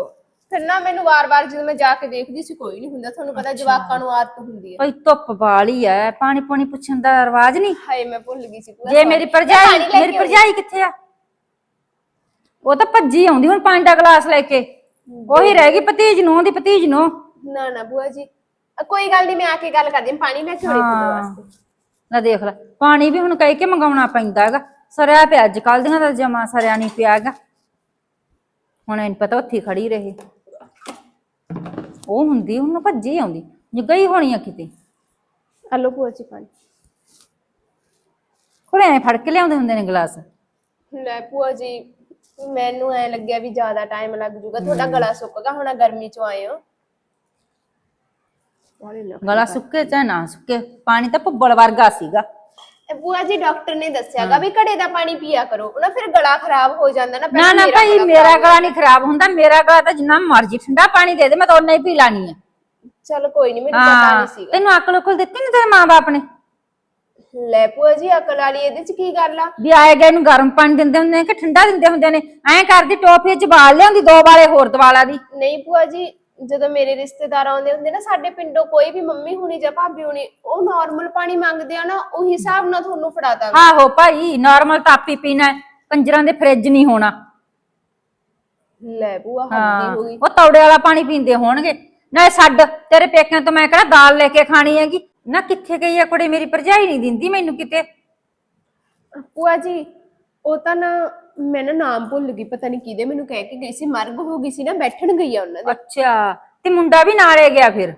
ਫਿਰ ਨਾ ਮੈਨੂੰ ਵਾਰ-ਵਾਰ ਜਦੋਂ ਮੈਂ ਜਾ ਕੇ ਦੇਖਦੀ ਸੀ ਕੋਈ ਨਹੀਂ ਹੁੰਦਾ ਤੁਹਾਨੂੰ ਪਤਾ ਜਵਾਕਾਂ ਨੂੰ ਆਦਤ ਹੁੰਦੀ ਹੈ। ਭਾਈ ਧੁੱਪ ਵਾਲੀ ਐ ਪਾਣੀ ਪੂਣੀ ਪੁੱਛਣ ਦਾ ਰਿਵਾਜ ਨਹੀਂ ਹਾਏ ਮੈਂ ਭੁੱਲ ਗਈ ਸੀ ਭੂਆ ਜੇ। ਮੇਰੀ ਭਰਜਾਈ ਪਾਣੀ ਲੈ ਕੇ ਮੇਰੀ। ਭਰਜਾਈ ਕਿੱਥੇ ਆ? ਉਹ ਤਾਂ ਭੱਜੀ ਆਉਂਦੀ ਹੁਣ ਪਾਣੀ ਦਾ ਗਲਾਸ ਲੈ ਕੇ। ਉਹੀ ਰਹਿ ਗਈ ਭਤੀਜ ਨੂੰ ਉਹਦੀ ਭਤੀਜ ਨੂੰ। ਨਾ ਨਾ ਭੂਆ ਜੀ ਅ, ਕੋਈ ਗੱਲ ਨਹੀਂ ਮੈਂ ਆ ਕੇ ਗੱਲ ਕਰਦੀ ਹਾਂ ਪਾਣੀ ਲੈ ਕੇ ਆਉਣੀ ਤੁਹਾਡੇ ਵਾਸਤੇ। ਲੈ ਦੇਖ ਲੈ ਪਾਣੀ ਵੀ ਹੁਣ ਕਹਿ ਕੇ ਮੰਗਾਉਣਾ ਪੈਂਦਾ ਹੈਗਾ। ਸਰਿਆ ਪਿਆ ਅੱਜ ਕੱਲ ਦੀਆਂ ਦਾ ਜਮਾ ਸਰਿਆ ਨਹੀਂ ਪਿਆ ਹੈਗਾ। ਹੁਣ ਇਹਨੂੰ ਪਤਾ ਉੱਥੇ ਹੀ ਖੜੀ ਰਹੇ। ਉਹ ਹੁੰਦੀ ਉਹਨੂੰ ਭੱਜੀ ਆਉਂਦੀ। ਜੇ ਗਈ ਹੋਣੀ ਆ ਕਿਤੇ। ਹਲੋ ਭੂਆ ਜੀ ਪਾਣੀ। ਕੋਲੇ ਐ ਫੜ ਕੇ ਲਿਆਉਂਦੇ ਹੁੰਦੇ ਨੇ ਗਲਾਸ। ਲੈ ਭੂਆ ਜੀ ਮੈਨੂੰ ਐ ਲੱਗਿਆ ਵੀ ਜ਼ਿਆਦਾ ਟਾਈਮ ਲੱਗ ਜੂਗਾ ਤੁਹਾਡਾ ਗਲਾ ਸੁੱਕਗਾ ਹੁਣ ਗਰਮੀ ਚੋਂ ਆਏ ਹੋ। ਗਲਾ ਸੁੱਕੇ ਚਾਹੇ ਨਾ ਸੁੱਕੇ ਪਾਣੀ ਤਾਂ ਭੁੱਬਲ ਵਰਗਾ ਸੀਗਾ। ਭੂਆ ਜੀ ਡਾਕਟਰ ਨੇ ਦੱਸਿਆਗਾ ਵੀ ਘੜੇ ਦਾ ਪਾਣੀ ਪੀਆ ਕਰੋ ਉਹ ਨਾ ਫਿਰ ਗਲਾ ਖਰਾਬ ਹੋ ਜਾਂਦਾ ਨਾ ਨਾ ਪਹਿਲਾਂ ਨਾ ਮੇਰਾ ਭਾਈ ਗਲਾ ਮੇਰਾ ਖਰਾਬ ਗਲਾ ਨਹੀਂ ਖਰਾਬ ਹੁੰਦਾ ਮੇਰਾ ਗਲਾ ਤਾਂ ਜਿੰਨਾ ਮਰਜ਼ੀ ਠੰਡਾ ਪਾਣੀ ਦੇ ਦੇ ਮੈਂ ਤਾਂ ਓਨਾ ਹੀ ਪੀ ਲਾਣੀ ਆ ਚਲ ਕੋਈ ਨਹੀਂ ਮੈਨੂੰ ਪਤਾ ਹਾਂ ਨਹੀਂ ਸੀਗਾ। ਤੈਨੂੰ ਅਕਲ ਉਕਲ ਦਿੱਤੀ ਨਹੀਂ ਤੇਰੇ ਮਾਂ-ਬਾਪ ਨੇ? ਲੈ ਭੂਆ ਜੀ ਅਕਲ ਵਾਲੀ ਇਹਦੇ ਚ ਕੀ ਗੱਲ ਆ? ਵੀ ਆਏ ਗਏ ਨੂੰ ਗਰਮ ਪਾਣੀ ਦਿੰਦੇ ਹੁੰਦੇ ਨੇ ਕਿ ਠੰਡਾ ਦਿੰਦੇ ਹੁੰਦੇ ਨੇ? ਐਂ ਕਰਦੀ ਟੋਪੀ ਚ ਬਾਲ ਲਿਆਉਂਦੀ ਦੋ ਵਾਲੇ ਹੋਰ ਦਵਾਲਾ ਦੀ। ਨਹੀਂ ਭੂਆ ਜੀ ਜਦੋਂ ਮੇਰੇ ਰਿਸ਼ਤੇਦਾਰ ਆਉਂਦੇ ਹੁੰਦੇ ਨਾ ਸਾਡੇ ਪਿੰਡੋਂ ਕੋਈ ਵੀ ਮੰਮੀ ਹੁਣੀ ਜਾਂ ਭਾਬੀ ਹੁਣੀ ਉਹ ਨਾਰਮਲ ਪਾਣੀ ਮੰਗਦੇ ਆ ਨਾ ਉਹੀ ਹਿਸਾਬ ਨਾਲ ਤੁਹਾਨੂੰ ਫੜਾ ਦਾਂਗੇ। ਆਹੋ ਭਾਈ ਨਾਰਮਲ ਤਾਪੀ ਪੀਣਾ ਹੈ, ਕੰਜਰਾਂ ਦੇ ਫ੍ਰਿਜ ਨਹੀਂ ਹੋਣਾ। ਲੈ ਭੂਆ ਹਾਂ ਹੱਦੀ ਹੋ ਗਈ। ਉਹ ਤੌੜੇ ਵਾਲਾ ਪਾਣੀ ਪੀਂਦੇ ਹੋਣਗੇ। ਨਾ ਛੱਡ ਤੇਰੇ ਪੇਕਿਆਂ ਤੋਂ ਮੈਂ ਕਿਹੜਾ ਦਾਲ ਲੈ ਕੇ ਖਾਣੀ ਹੈਗੀ? ਨਾ ਕਿੱਥੇ ਗਈ ਆ ਕੁੜੀ ਮੇਰੀ ਭਰਜਾਈ ਨਹੀਂ ਦਿੰਦੀ ਮੈਨੂੰ ਕਿਤੇ। ਭੂਆ ਜੀ ਉਹ ਤਾਂ ਨਾ ਮੈਂ ਨਾ ਨਾਮ ਭੁੱਲ ਗਈ ਪਤਾ ਨਹੀਂ ਕਿਹਦੇ ਮੈਨੂੰ ਕਹਿ ਕੇ ਗਈ ਸੀ ਮਰਗ ਹੋ ਗਈ ਸੀ ਨਾ ਬੈਠਣ ਗਈ ਆ ਉਹਨਾਂ ਦੇ। ਅੱਛਾ ਤੇ ਮੁੰਡਾ ਵੀ ਨਾਲੇ ਗਿਆ ਫਿਰ?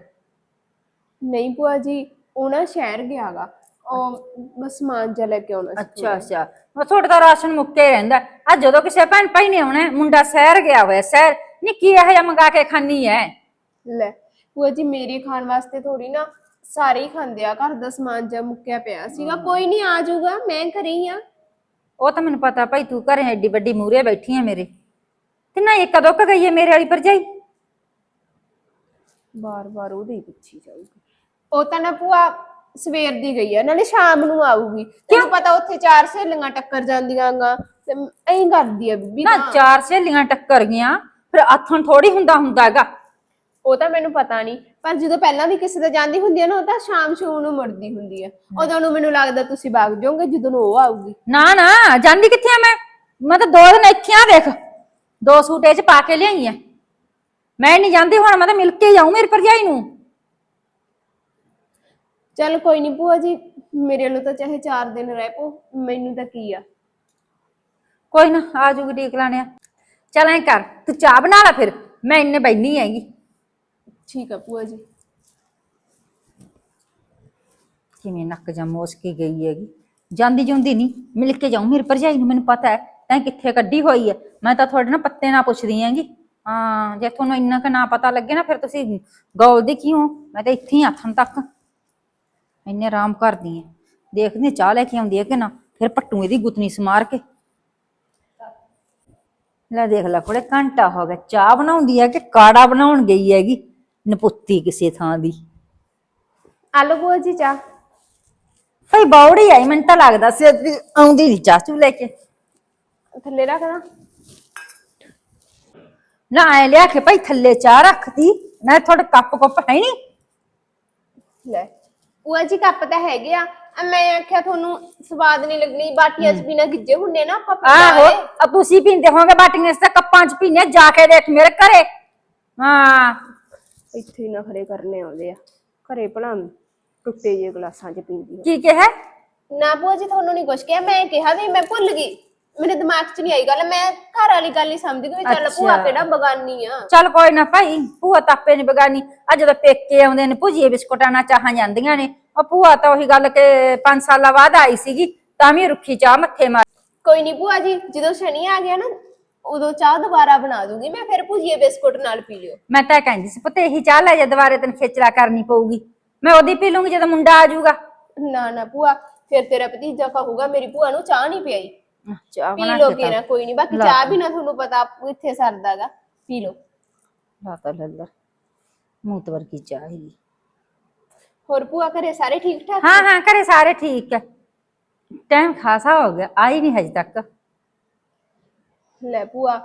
ਨਹੀਂ ਭੂਆ ਜੀ ਉਹ ਨਾ ਸ਼ਹਿਰ ਗਿਆਗਾ ਉਹ ਬਸ ਸਮਾਨ ਜਿਹਾ ਲੈ ਕੇ ਆਉਣਾ ਸੀ ਅੱਛਾ ਅੱਛਾ। ਉਹ ਤੁਹਾਡਾ ਤਾਂ ਰਾਸ਼ਨ ਮੁੱਕੇ ਹੀ ਰਹਿੰਦਾ। ਆ ਜਦੋਂ ਕਿਸੇ ਭੈਣ ਭਾਈ ਨੇ ਆਉਣਾ ਹੈ, ਮੁੰਡਾ ਸ਼ਹਿਰ ਗਿਆ ਹੋਇਆ ਸ਼ਹਿਰ। ਨੀ ਕੀ ਇਹ ਜਿਹਾ ਮੰਗਾ ਕੇ ਖਾਣੀ ਹੈ ਲੈ ਭੂਆ ਜੀ ਮੇਰੇ ਖਾਣ ਵਾਸਤੇ ਥੋੜੀ ਨਾ ਸਾਰੇ ਹੀ ਖਾਂਦੇ ਆ। ਘਰ ਦਾ ਸਮਾਨ ਜਿਹਾ ਮੁੱਕਿਆ ਪਿਆ ਸੀਗਾ। ਕੋਈ ਨਹੀਂ ਆ ਜਾਊਗਾ ਮੈਂ ਘਰੇ ਹੀ ਆ। ਉਹ ਤਾਂ ਮੈਨੂੰ ਪਤਾ ਭਾਈ ਤੂੰ ਘਰੇ ਐਡੀ ਵੱਡੀ ਮੂਰੇ ਬੈਠੀ ਆ ਮੇਰੇ। ਤੇ ਨਾ ਇਹ ਕਦੋਂ ਕ ਗਈ ਹੈ ਮੇਰੇ ਵਾਲੀ ਭਰਜਾਈ? ਬਾਰ-ਬਾਰ ਉਹਦੇ ਹੀ ਪਿੱਛੇ ਜਾਊਗੀ। ਉਹ ਤਾਂ ਨਾ ਭੂਆ ਸਵੇਰ ਦੀ ਗਈ ਆ ਨਾਲੇ ਸ਼ਾਮ ਨੂੰ ਆਊਗੀ। ਤੈਨੂੰ ਪਤਾ ਉੱਥੇ ਚਾਰ ਸਹੇਲੀਆਂ ਟੱਕਰ ਜਾਂਦੀਆਂ ਗਾ ਤੇ ਐਂ ਕਰਦੀ ਆ ਬੀਬੀ ਨਾ। ਚਾਰ ਸਹੇਲੀਆਂ ਟੱਕਰ ਗਈਆਂ ਫਿਰ ਆਥਣ ਥੋੜੀ ਹੁੰਦਾ ਹੁੰਦਾ ਹੈਗਾ। ਉਹ ਤਾਂ ਮੈਨੂੰ ਪਤਾ ਨਹੀਂ ਪਰ ਜਦੋਂ ਪਹਿਲਾਂ ਵੀ ਕਿਸੇ ਦੇ ਜਾਂਦੀ ਹੁੰਦੀ ਆ ਨਾ ਉਹ ਤਾਂ ਸ਼ਾਮ ਸ਼ੂ ਨੂੰ ਮੁੜਦੀ ਹੁੰਦੀ ਆ। ਉਦੋਂ ਨੂੰ ਮੈਨੂੰ ਲੱਗਦਾ ਤੁਸੀਂ ਵਗ ਜਾਓਗੇ ਜਦੋਂ ਨੂੰ ਉਹ ਆਊਗੀ। ਨਾ ਨਾ ਜਾਂਦੀ ਕਿੱਥੇ ਆ ਮੈਂ? ਮੈਂ ਤਾਂ ਦੋ ਦਿਨ ਇੱਥੇ ਆ ਦੇਖ ਦੋ ਸੂਟ ਇਹ ਚ ਪਾ ਕੇ ਲਿਆਈ ਆ। ਮੈਂ ਨਹੀਂ ਜਾਂਦੀ ਹੁਣ ਮੈਂ ਤਾਂ ਮਿਲ ਕੇ ਜਾਊਂ ਮੇਰੀ ਭਰਜਾਈ ਨੂੰ। ਚੱਲ ਕੋਈ ਨਹੀਂ ਭੂਆ ਜੀ ਮੇਰੇ ਵੱਲੋਂ ਤਾਂ ਚਾਹੇ 4 ਦਿਨ ਰਹਿ ਪੋ ਮੈਨੂੰ ਤਾਂ ਕੀ ਆ। ਕੋਈ ਨਾ ਆ ਜੂਗੀ ਠੀਕ ਲਾਣਿਆ। ਚੱਲ ਐ ਕਰ ਤੂੰ ਚਾਹ ਬਣਾ ਲੈ ਫਿਰ ਮੈਂ ਇੰਨੇ ਬੈਣੀ ਹੈਗੀ। ਠੀਕ ਆ ਭੂਆ ਜੀ। ਕਿਵੇਂ ਨੱਕ ਜਾਂ ਮੋਸ ਕੇ ਗਈ ਹੈਗੀ? ਜਾਂਦੀ ਜੁੰਦੀ ਨਹੀਂ, ਮਿਲ ਕੇ ਜਾਊਂ। ਮੇਰੀ ਭਰਜਾਈ ਨੂੰ ਮੈਨੂੰ ਪਤਾ ਹੈ, ਤੈਂ ਕਿੱਥੇ ਕੱਢੀ ਹੋਈ ਹੈ। ਮੈਂ ਤਾਂ ਤੁਹਾਡੇ ਨਾਲ ਪੱਤੇ ਨਾ ਪੁੱਛਦੀ ਹੈਗੀ। ਹਾਂ, ਜੇ ਤੁਹਾਨੂੰ ਇੰਨਾ ਕੁ ਨਾ ਪਤਾ ਲੱਗੇ ਨਾ, ਫਿਰ ਤੁਸੀਂ ਗੌਲਦੀ ਕਿਉਂ? ਮੈਂ ਤਾਂ ਇੱਥੇ ਹੀ ਆਥਣ ਤੱਕ। ਇੰਨੇ ਆਰਾਮ ਕਰਦੀ ਐ ਦੇਖਦੀ ਹਾਂ ਚਾਹ ਲੈ ਕੇ ਆਉਂਦੀ ਹੈ ਕਿ ਨਾ। ਫਿਰ ਪੱਟੂ ਇਹਦੀ ਗੁੱਤਨੀ ਸਮਾਰ ਕੇ। ਲੈ ਦੇਖ ਲੈ ਕੋਲੇ, ਘੰਟਾ ਹੋ ਗਿਆ। ਚਾਹ ਬਣਾਉਂਦੀ ਹੈ ਕਿ ਕਾੜਾ ਬਣਾਉਣ ਗਈ ਹੈਗੀ? ਨਪੁੱਤੀ ਕਿਸੇ ਥਾਂ ਦੀ। ਆਲੋ ਭੂਆ ਜੀ ਚਾਹ। ਭਾਈ ਬੌੜੀ ਆਈ ਮੈਨੂੰ ਤਾਂ ਲੱਗਦਾ ਸੀ ਵੀ ਆਉਂਦੀ ਨਹੀਂ ਚਾਹ ਚੂ ਲੈ ਕੇ। ਥੱਲੇ ਰੱਖ ਦਾਂ। ਨਾ ਐ ਲਿਆ ਕੇ ਭਾਈ ਥੱਲੇ ਚਾਹ ਰੱਖਤੀ ਨਾ ਤੁਹਾਡੇ ਕੱਪ ਕੁੱਪ ਹੈ ਨਹੀਂ ਲੈ ਭੂਆ ਜੀ ਕੱਪ ਤਾਂ ਹੈਗੇ ਆ। ਆ ਮੈਂ ਆਖਿਆ ਤੁਹਾਨੂੰ ਸਵਾਦ ਨਹੀਂ ਲੱਗਣੀ ਬਾਟੀਆਂ ਚ ਬਿਨਾ ਗਿੱਜੇ ਹੁੰਦੇ ਨਾ ਆਪਾਂ ਆਹੋ ਪਕਾਏ। ਆ ਤੁਸੀਂ ਪੀਂਦੇ ਹੋਗੇ ਬਾਟੀਆਂ ਇਸ ਤਾਂ ਕੱਪਾਂ ਚ ਪੀਨੇ ਜਾ ਕੇ ਦੇਖ ਮੇਰੇ ਘਰੇ। ਹਾਂ। ਇੱਥੇ ਹੀ ਨਖਰੇ ਕਰਨੇ ਆਉਂਦੇ ਆ। ਘਰੇ ਭਲਾ ਟੁੱਟੇ ਜੇ ਗਲਾਸਾਂ ਚ ਪੀਂਦੀ ਆ। ਕੀ ਕਿਹਾ? ਨਾ ਭੂਆ ਜੀ ਤੁਹਾਨੂੰ ਨਹੀਂ ਕੁਛ ਕਿਹਾ ਮੈਂ ਕਿਹਾ ਵੀ ਮੈਂ ਭੁੱਲ ਗਈ। ਮੇਰੇ ਦਿਮਾਗ 'ਚ ਨਹੀਂ ਆਈ ਗੱਲ ਮੈਂ ਘਰ ਵਾਲੀ ਗੱਲ ਹੀ ਸਮਝ ਗਈ ਵੀ ਚੱਲ ਭੂਆ ਅੱਛਾ। ਕਿਹੜਾ ਬਗਾਨੀ ਆ। ਚੱਲ ਕੋਈ ਨਾ ਭਾਈ ਭੂਆ ਤਾਪੇ ਨਹੀਂ ਬਗਾਨੀ। ਆ ਜਦੋਂ ਪੇਕੇ ਆਉਂਦੇ ਨੇ ਭੁਜੀਏ ਬਿਸਕੁਟਾਂ ਨਾਲ ਚਾਹਾਂ ਜਾਂਦੀਆਂ ਨੇ। ਉਹ ਭੂਆ ਤਾਂ ਉਹੀ ਗੱਲ ਕਿ 5 ਸਾਲਾਂ ਬਾਅਦ ਆਈ ਸੀਗੀ ਤਾਂ ਵੀ ਰੁੱਖੀ ਚਾਹ ਮੱਥੇ ਮਾਰ ਕੋਈ ਨਹੀਂ ਭੂਆ ਜੀ ਜਦੋਂ ਸ਼ਨੀ ਆ ਗਿਆ ਨਾ ਉਦੋਂ ਚਾਹ ਦੁਬਾਰਾ ਬਣਾ ਦੂੰਗੀ ਮੈਂ ਫਿਰ ਭੁਜੀਏ ਬਿਸਕੁਟ ਨਾਲ ਪੀ ਲਿਓ। ਮੈਂ ਤਾਂ ਕਹਿੰਦੀ ਸੀ ਪੁੱਤ ਇਹੀ ਚਾਹ ਲੈ ਜਾ ਦੁਬਾਰੇ ਤੈਨੂੰ ਖੇਚਲਾ ਕਰਨੀ ਪਊਗੀ। ਮੈਂ ਉਹਦੀ ਪੀ ਲੂੰਗੀ ਜਦੋਂ ਮੁੰਡਾ ਆ ਜਾਊਗਾ। ਨਾ ਨਾ ਭੂਆ ਫਿਰ ਤੇਰਾ ਭਤੀਜਾ ਕਹੂਗਾ ਮੇਰੀ ਭੂਆ ਨੂੰ ਚਾਹ ਨਹੀਂ ਪਿਆਈ। ਚਾਹ ਪੀ ਬਣਾ ਲੋ ਕੇ ਨਾ ਤਾਂ ਕੋਈ ਨਹੀਂ ਬਾਕੀ ਲਾ ਚਾਹ। ਵੀ ਨਾ ਤੁਹਾਨੂੰ ਪਤਾ ਇੱਥੇ ਸਰਦਾਗਾ ਪੀ ਲੋ ਲਾਤਾ ਲੱਲਰ ਮੂੰਹ ਤਵਰ ਕੀ ਚਾਹ ਹੀ। ਹੋਰ ਭੂਆ ਘਰੇ ਸਾਰੇ ਠੀਕ ਠਾਕ ਹਾਂ ਹਾਂ ਘਰੇ ਸਾਰੇ ਠੀਕ ਹੈ। ਟਾਈਮ ਖਾਸਾ ਹੋ ਗਿਆ ਆਈ ਨਹੀਂ ਹਜੇ ਤੱਕ। ਲੈ ਭੂਆ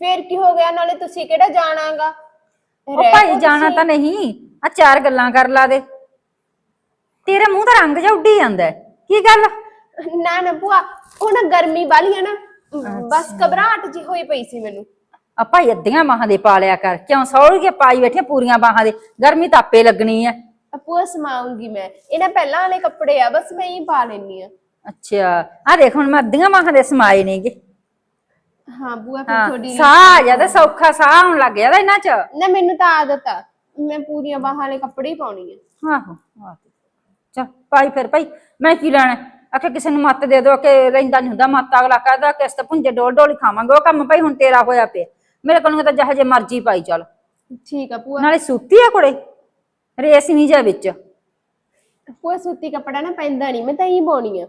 ਫੇਰ ਕੀ ਹੋ ਗਿਆ? ਨਾਲੇ ਤੁਸੀਂ ਕਿਹੜਾ ਜਾਣਾਗਾ? ਉਹ ਭਾਈ ਜਾਣਾ ਤਾਂ ਨਹੀਂ ਆ ਚਾਰ ਗੱਲਾਂ ਕਰ ਲਾ ਦੇ। ਤੇਰੇ ਮੂੰਹ ਦਾ ਰੰਗ ਜਿਹਾ ਉੱਡੀ ਜਾਂਦਾ ਹੈ। ਕੀ ਗੱਲ? ਨਾ ਨਾ ਭੂਆ ਉਹ ਨਾ ਗਰਮੀ ਵਾਲੀ ਆ ਨਾ ਬਸ ਘਬਰਾਹਟ ਜੀ ਹੋਈ ਪਈ ਸੀ ਮੈਨੂੰ। ਆ ਭਾਈ ਅੱਧੀਆਂ ਬਾਹਾਂ ਦੇ ਪਾ ਲਿਆ ਕਰ ਕਿਉਂ ਸੌੜ ਕੇ ਪਾਈ ਬੈਠੀਆਂ ਪੂਰੀਆਂ ਬਾਹਾਂ ਦੇ? ਗਰਮੀ ਤਾਂ ਆਪੇ ਲੱਗਣੀ ਹੈ। ਆ ਭੂਆ ਸਮਾਉਂਗੀ ਮੈਂ। ਇਹਨਾਂ ਪਹਿਲਾਂ ਵਾਲੇ ਕੱਪੜੇ ਆ ਬਸ ਮੈਂ ਹੀ ਪਾ ਲੈਣੀ ਆ। ਅੱਛਾ ਆ ਦੇਖ ਹੁਣ ਮੈਂ ਅੱਧੀਆਂ ਬਾਹਾਂ ਦੇ ਸਮਾਏ ਨੇਗੇ। ਹਾਂ ਭੂਆ ਫਿਰ ਹਾਂ ਥੋੜੀ ਸਾਹ ਆ ਜਾਂਦਾ ਸੌਖਾ ਸਾਹ ਆਉਣ ਲੱਗ ਜਾਂਦਾ ਇਹਨਾਂ ਚ। ਨਾ ਮੈਨੂੰ ਤਾਂ ਆਦਤ ਆ ਮੈਂ ਪੂਰੀਆਂ ਬਾਹਾਂ ਵਾਲੇ ਕੱਪੜੇ ਹੀ ਪਾਉਣੀ ਆ। ਆਹੋ ਆਹੋ ਚੱਲ ਭਾਈ ਫਿਰ ਭਾਈ ਮੈਂ ਕੀ ਲੈਣਾ? ਆਖੇ ਕਿਸੇ ਨੂੰ ਮੱਤ ਦੇ ਦੋ ਕਿ ਰਹਿੰਦਾ ਨਹੀਂ ਹੁੰਦਾ ਮੱਤ ਅਗਲਾ ਕਹਦਾ ਕਿ ਅਸੀਂ ਤਾਂ ਪੁੰਜੇ ਡੋਲ ਡੋਲ ਹੀ ਖਾਵਾਂਗੇ ਉਹ ਕੰਮ ਭਾਈ ਹੁਣ ਤੇਰਾ ਹੋਇਆ ਪਿਆ। ਮੇਰੇ ਕੋਲ ਤਾਂ ਜਿਹੋ ਜੇ ਮਰਜ਼ੀ ਪਾਈ ਚੱਲ। ਠੀਕ ਆ ਭੂਆ। ਨਾਲੇ ਸੂਤੀ ਆ ਕੁੜੇ ਰੇਸ ਨਹੀਂ ਜਾ ਵਿੱਚ। ਭੂਆ ਸੂਤੀ ਕੱਪੜਾ ਨਾ ਪੈਂਦਾ ਨਹੀਂ ਮੈਂ ਤਾਂ ਹੀ ਪਾਉਣੀ ਆ।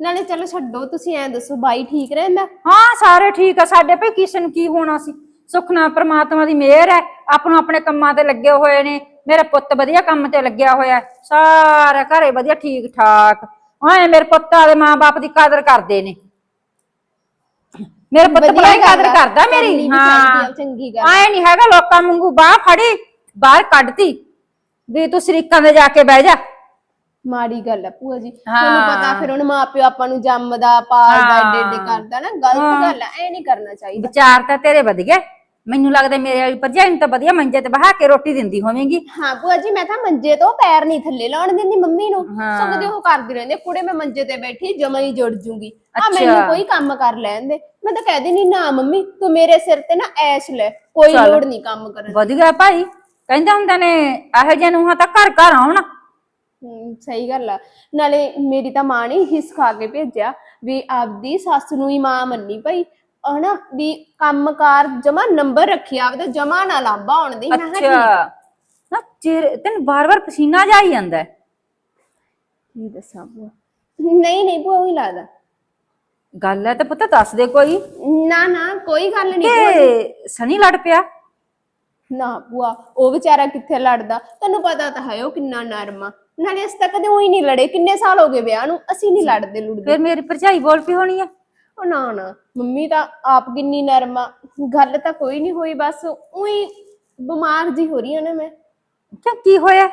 ਨਾਲੇ ਚਲੋ ਛੱਡੋ ਤੁਸੀਂ ਐਂ ਦੱਸੋ ਬਾਈ ਠੀਕ ਰਹਿੰਦਾ? ਹਾਂ ਸਾਰੇ ਠੀਕ ਆ। ਸਾਡੇ ਭਾਈ ਕਿਸੇ ਨੂੰ ਕੀ ਹੋਣਾ ਸੀ? ਸੁਖਨਾ ਪ੍ਰਮਾਤਮਾ ਦੀ ਮਿਹਰ ਹੈ। ਆਪ ਨੂੰ ਆਪਣੇ ਕੰਮਾਂ ਤੇ ਲੱਗੇ ਹੋਏ ਨੇ। ਮੇਰਾ ਪੁੱਤ ਵਧੀਆ ਕੰਮ ਤੇ ਲੱਗਿਆ ਹੋਇਆ ਹੈ। ਸਾਰੇ ਘਰੇ ਵਧੀਆ ਠੀਕ ਠਾਕ ਹਾਂ ਮੇਰੇ ਪੁੱਤਾਂ ਦੇ ਮਾਂ-ਬਾਪ ਦੀ ਕਦਰ ਕਰਦੇ ਨੇ। ਮੇਰੇ ਪੁੱਤ ਵਧੀਆ ਬੜਾ ਗੱਲ ਕਦਰ ਆ, ਕਰਦਾ ਕਰਨੀ ਮੇਰੀ। ਵੀ ਹਾਂ। ਚਾਹੀਦੀ ਆ, ਚੰਗੀ ਗੱਲ ਆ। ਆਏ ਨਹੀਂ ਹੈਗਾ ਲੋਕਾਂ ਵਾਂਗੂ ਬਾਹ ਫੜੀ ਬਾਹਰ ਕੱਢਤੀ। ਵੀ ਤੂੰ ਸ਼ਰੀਕਾਂ ਦੇ ਜਾ ਕੇ ਬਹਿ ਜਾ। ਮਾੜੀ ਗੱਲ ਆ ਭੂਆ ਜੀ। ਤੁਹਾਨੂੰ ਪਤਾ ਫਿਰ ਹੁਣ ਮਾਪਿਓ ਆਪਾਂ ਨੂੰ ਜੰਮਦਾ ਪਾਲਦਾ। ਏਡੇ ਏਡੇ ਕਰਦਾ ਨਾ ਗਲਤ। ਗੱਲ ਆ ਐ ਨਹੀਂ ਕਰਨਾ ਚਾਹੀਦਾ ਵਿਚਾਰ ਤਾਂ ਤੇਰੇ ਵਧੀਆ ਮੈਨੂੰ ਲੱਗਦਾ ਮੇਰੇ ਵਾਲੀ ਭਰਜਾਈ ਨੂੰ ਤਾਂ ਵਧੀਆ ਮੰਜੇ ਤੇ ਬਹਾ ਕੇ ਰੋਟੀ ਦਿੰਦੀ ਹੋਵੇਂਗੀ ਹਾਂ ਭੂਆ ਜੀ ਮੈਂ ਤਾਂ ਮੰਜੇ ਤੋਂ ਪੈਰ ਨਹੀਂ ਥੱਲੇ ਲਾਉਣ ਦਿੰਦੀ ਮੰਮੀ ਨੂੰ ਹਾਂ। ਸਗੋਂ ਦੇ ਉਹ ਕਰਦੀ ਰਹਿੰਦੀ ਕੁੜੇ ਮੈਂ ਮੰਜੇ ਤੇ ਬੈਠੀ ਜਮਾ ਹੀ ਜੁੜ ਜੂੰਗੀ ਆ। ਮੈਨੂੰ ਕੋਈ ਕੰਮ ਕਰ ਲੈਣ ਦੇ ਮੈਂ ਤਾਂ ਕਹਿ ਦਿੰਦੀ ਨਾ ਮੰਮੀ ਤੂੰ ਮੇਰੇ ਸਿਰ ਤੇ ਨਾ ਐਸ਼ ਲੈ ਕੋਈ। ਲੋੜ ਨਹੀਂ ਕੰਮ ਕਰਨ ਦੀ ਵਧੀਆ ਭਾਈ ਕਹਿੰਦੇ ਹੁੰਦੇ ਨੇ ਇਹੋ ਜਿਹੇ ਨੂੰ ਤਾਂ ਘਰ ਘਰ ਆਉਣ ਹਮ, ਸਹੀ ਗੱਲ ਆ। ਨਾਲੇ ਮੇਰੀ ਤਾਂ ਮਾਂ ਨੇ ਹਿੱਸ ਖਾ ਕੇ ਭੇਜਿਆ ਵੀ ਆਪਦੀ ਸੱਸ ਨੂੰ ਹੀ ਮਾਂ ਮੰਨੀ ਭਈ। ਹਨਾ ਵੀ ਕੰਮਕਾਰ ਜਮਾ ਨੰਬਰ ਰੱਖੀ ਆਪਦਾ ਜਮਾ ਨਾ ਲਾਂਬਾ ਆਉਣ ਦੀ ਮੈਂ ਕਿਹਾ ਠੀਕ ਆ। ਅੱਛਾ ਨਾ ਚਿਹਰੇ ਤੈਨੂੰ ਬਾਰ-ਬਾਰ ਪਸੀਨਾ ਜਾ ਹੀ ਜਾਂਦਾ। ਹੈ। ਕੀ ਦੱਸਾਂ ਭੂਆ? ਨਹੀਂ ਨਹੀਂ ਭੂਆ ਉਹੀ ਲੱਗਦਾ। ਗੱਲ ਹੈ ਤਾਂ ਪਤਾ ਦੱਸ ਦੇ ਕੋਈ। ਨਾ ਨਾ ਕੋਈ ਗੱਲ ਨਹੀਂ ਕਿ ਸਨੀ ਲੜ ਪਿਆ? ਨਾ ਭੂਆ ਉਹ ਵਿਚਾਰਾ ਕਿੱਥੇ ਲੜਦਾ? ਤੈਨੂੰ ਪਤਾ ਤਾਂ ਹੈ ਉਹ ਕਿੰਨਾ ਨਰਮ ਆ। ਨਾਲੇ ਅਸੀਂ ਤਾਂ ਕਦੇ ਉਹੀ ਨਹੀਂ ਲੜੇ ਕਿੰਨੇ ਸਾਲ ਹੋ ਗਏ ਵਿਆਹ ਨੂੰ ਅਸੀਂ ਨਹੀਂ ਲੜਦੇ ਲੁੜਦੇ। ਫਿਰ ਮੇਰੀ ਭਰਜਾਈ ਬੋਲ ਪਈ ਹੋਣੀ ਆ। ਉਹ ਨਾ ਨਾ ਮੰਮੀ ਤਾਂ ਆਪ ਕਿੰਨੀ ਨਰਮ ਆ ਗੱਲ ਤਾਂ ਕੋਈ ਨਹੀਂ ਹੋਈ ਬਸ ਉਹੀ ਬਿਮਾਰ ਜੀ ਹੋ ਰਹੀ ਆ ਨਾ ਮੈਂ। ਕਿਉਂ ਕੀ ਹੋਇਆ?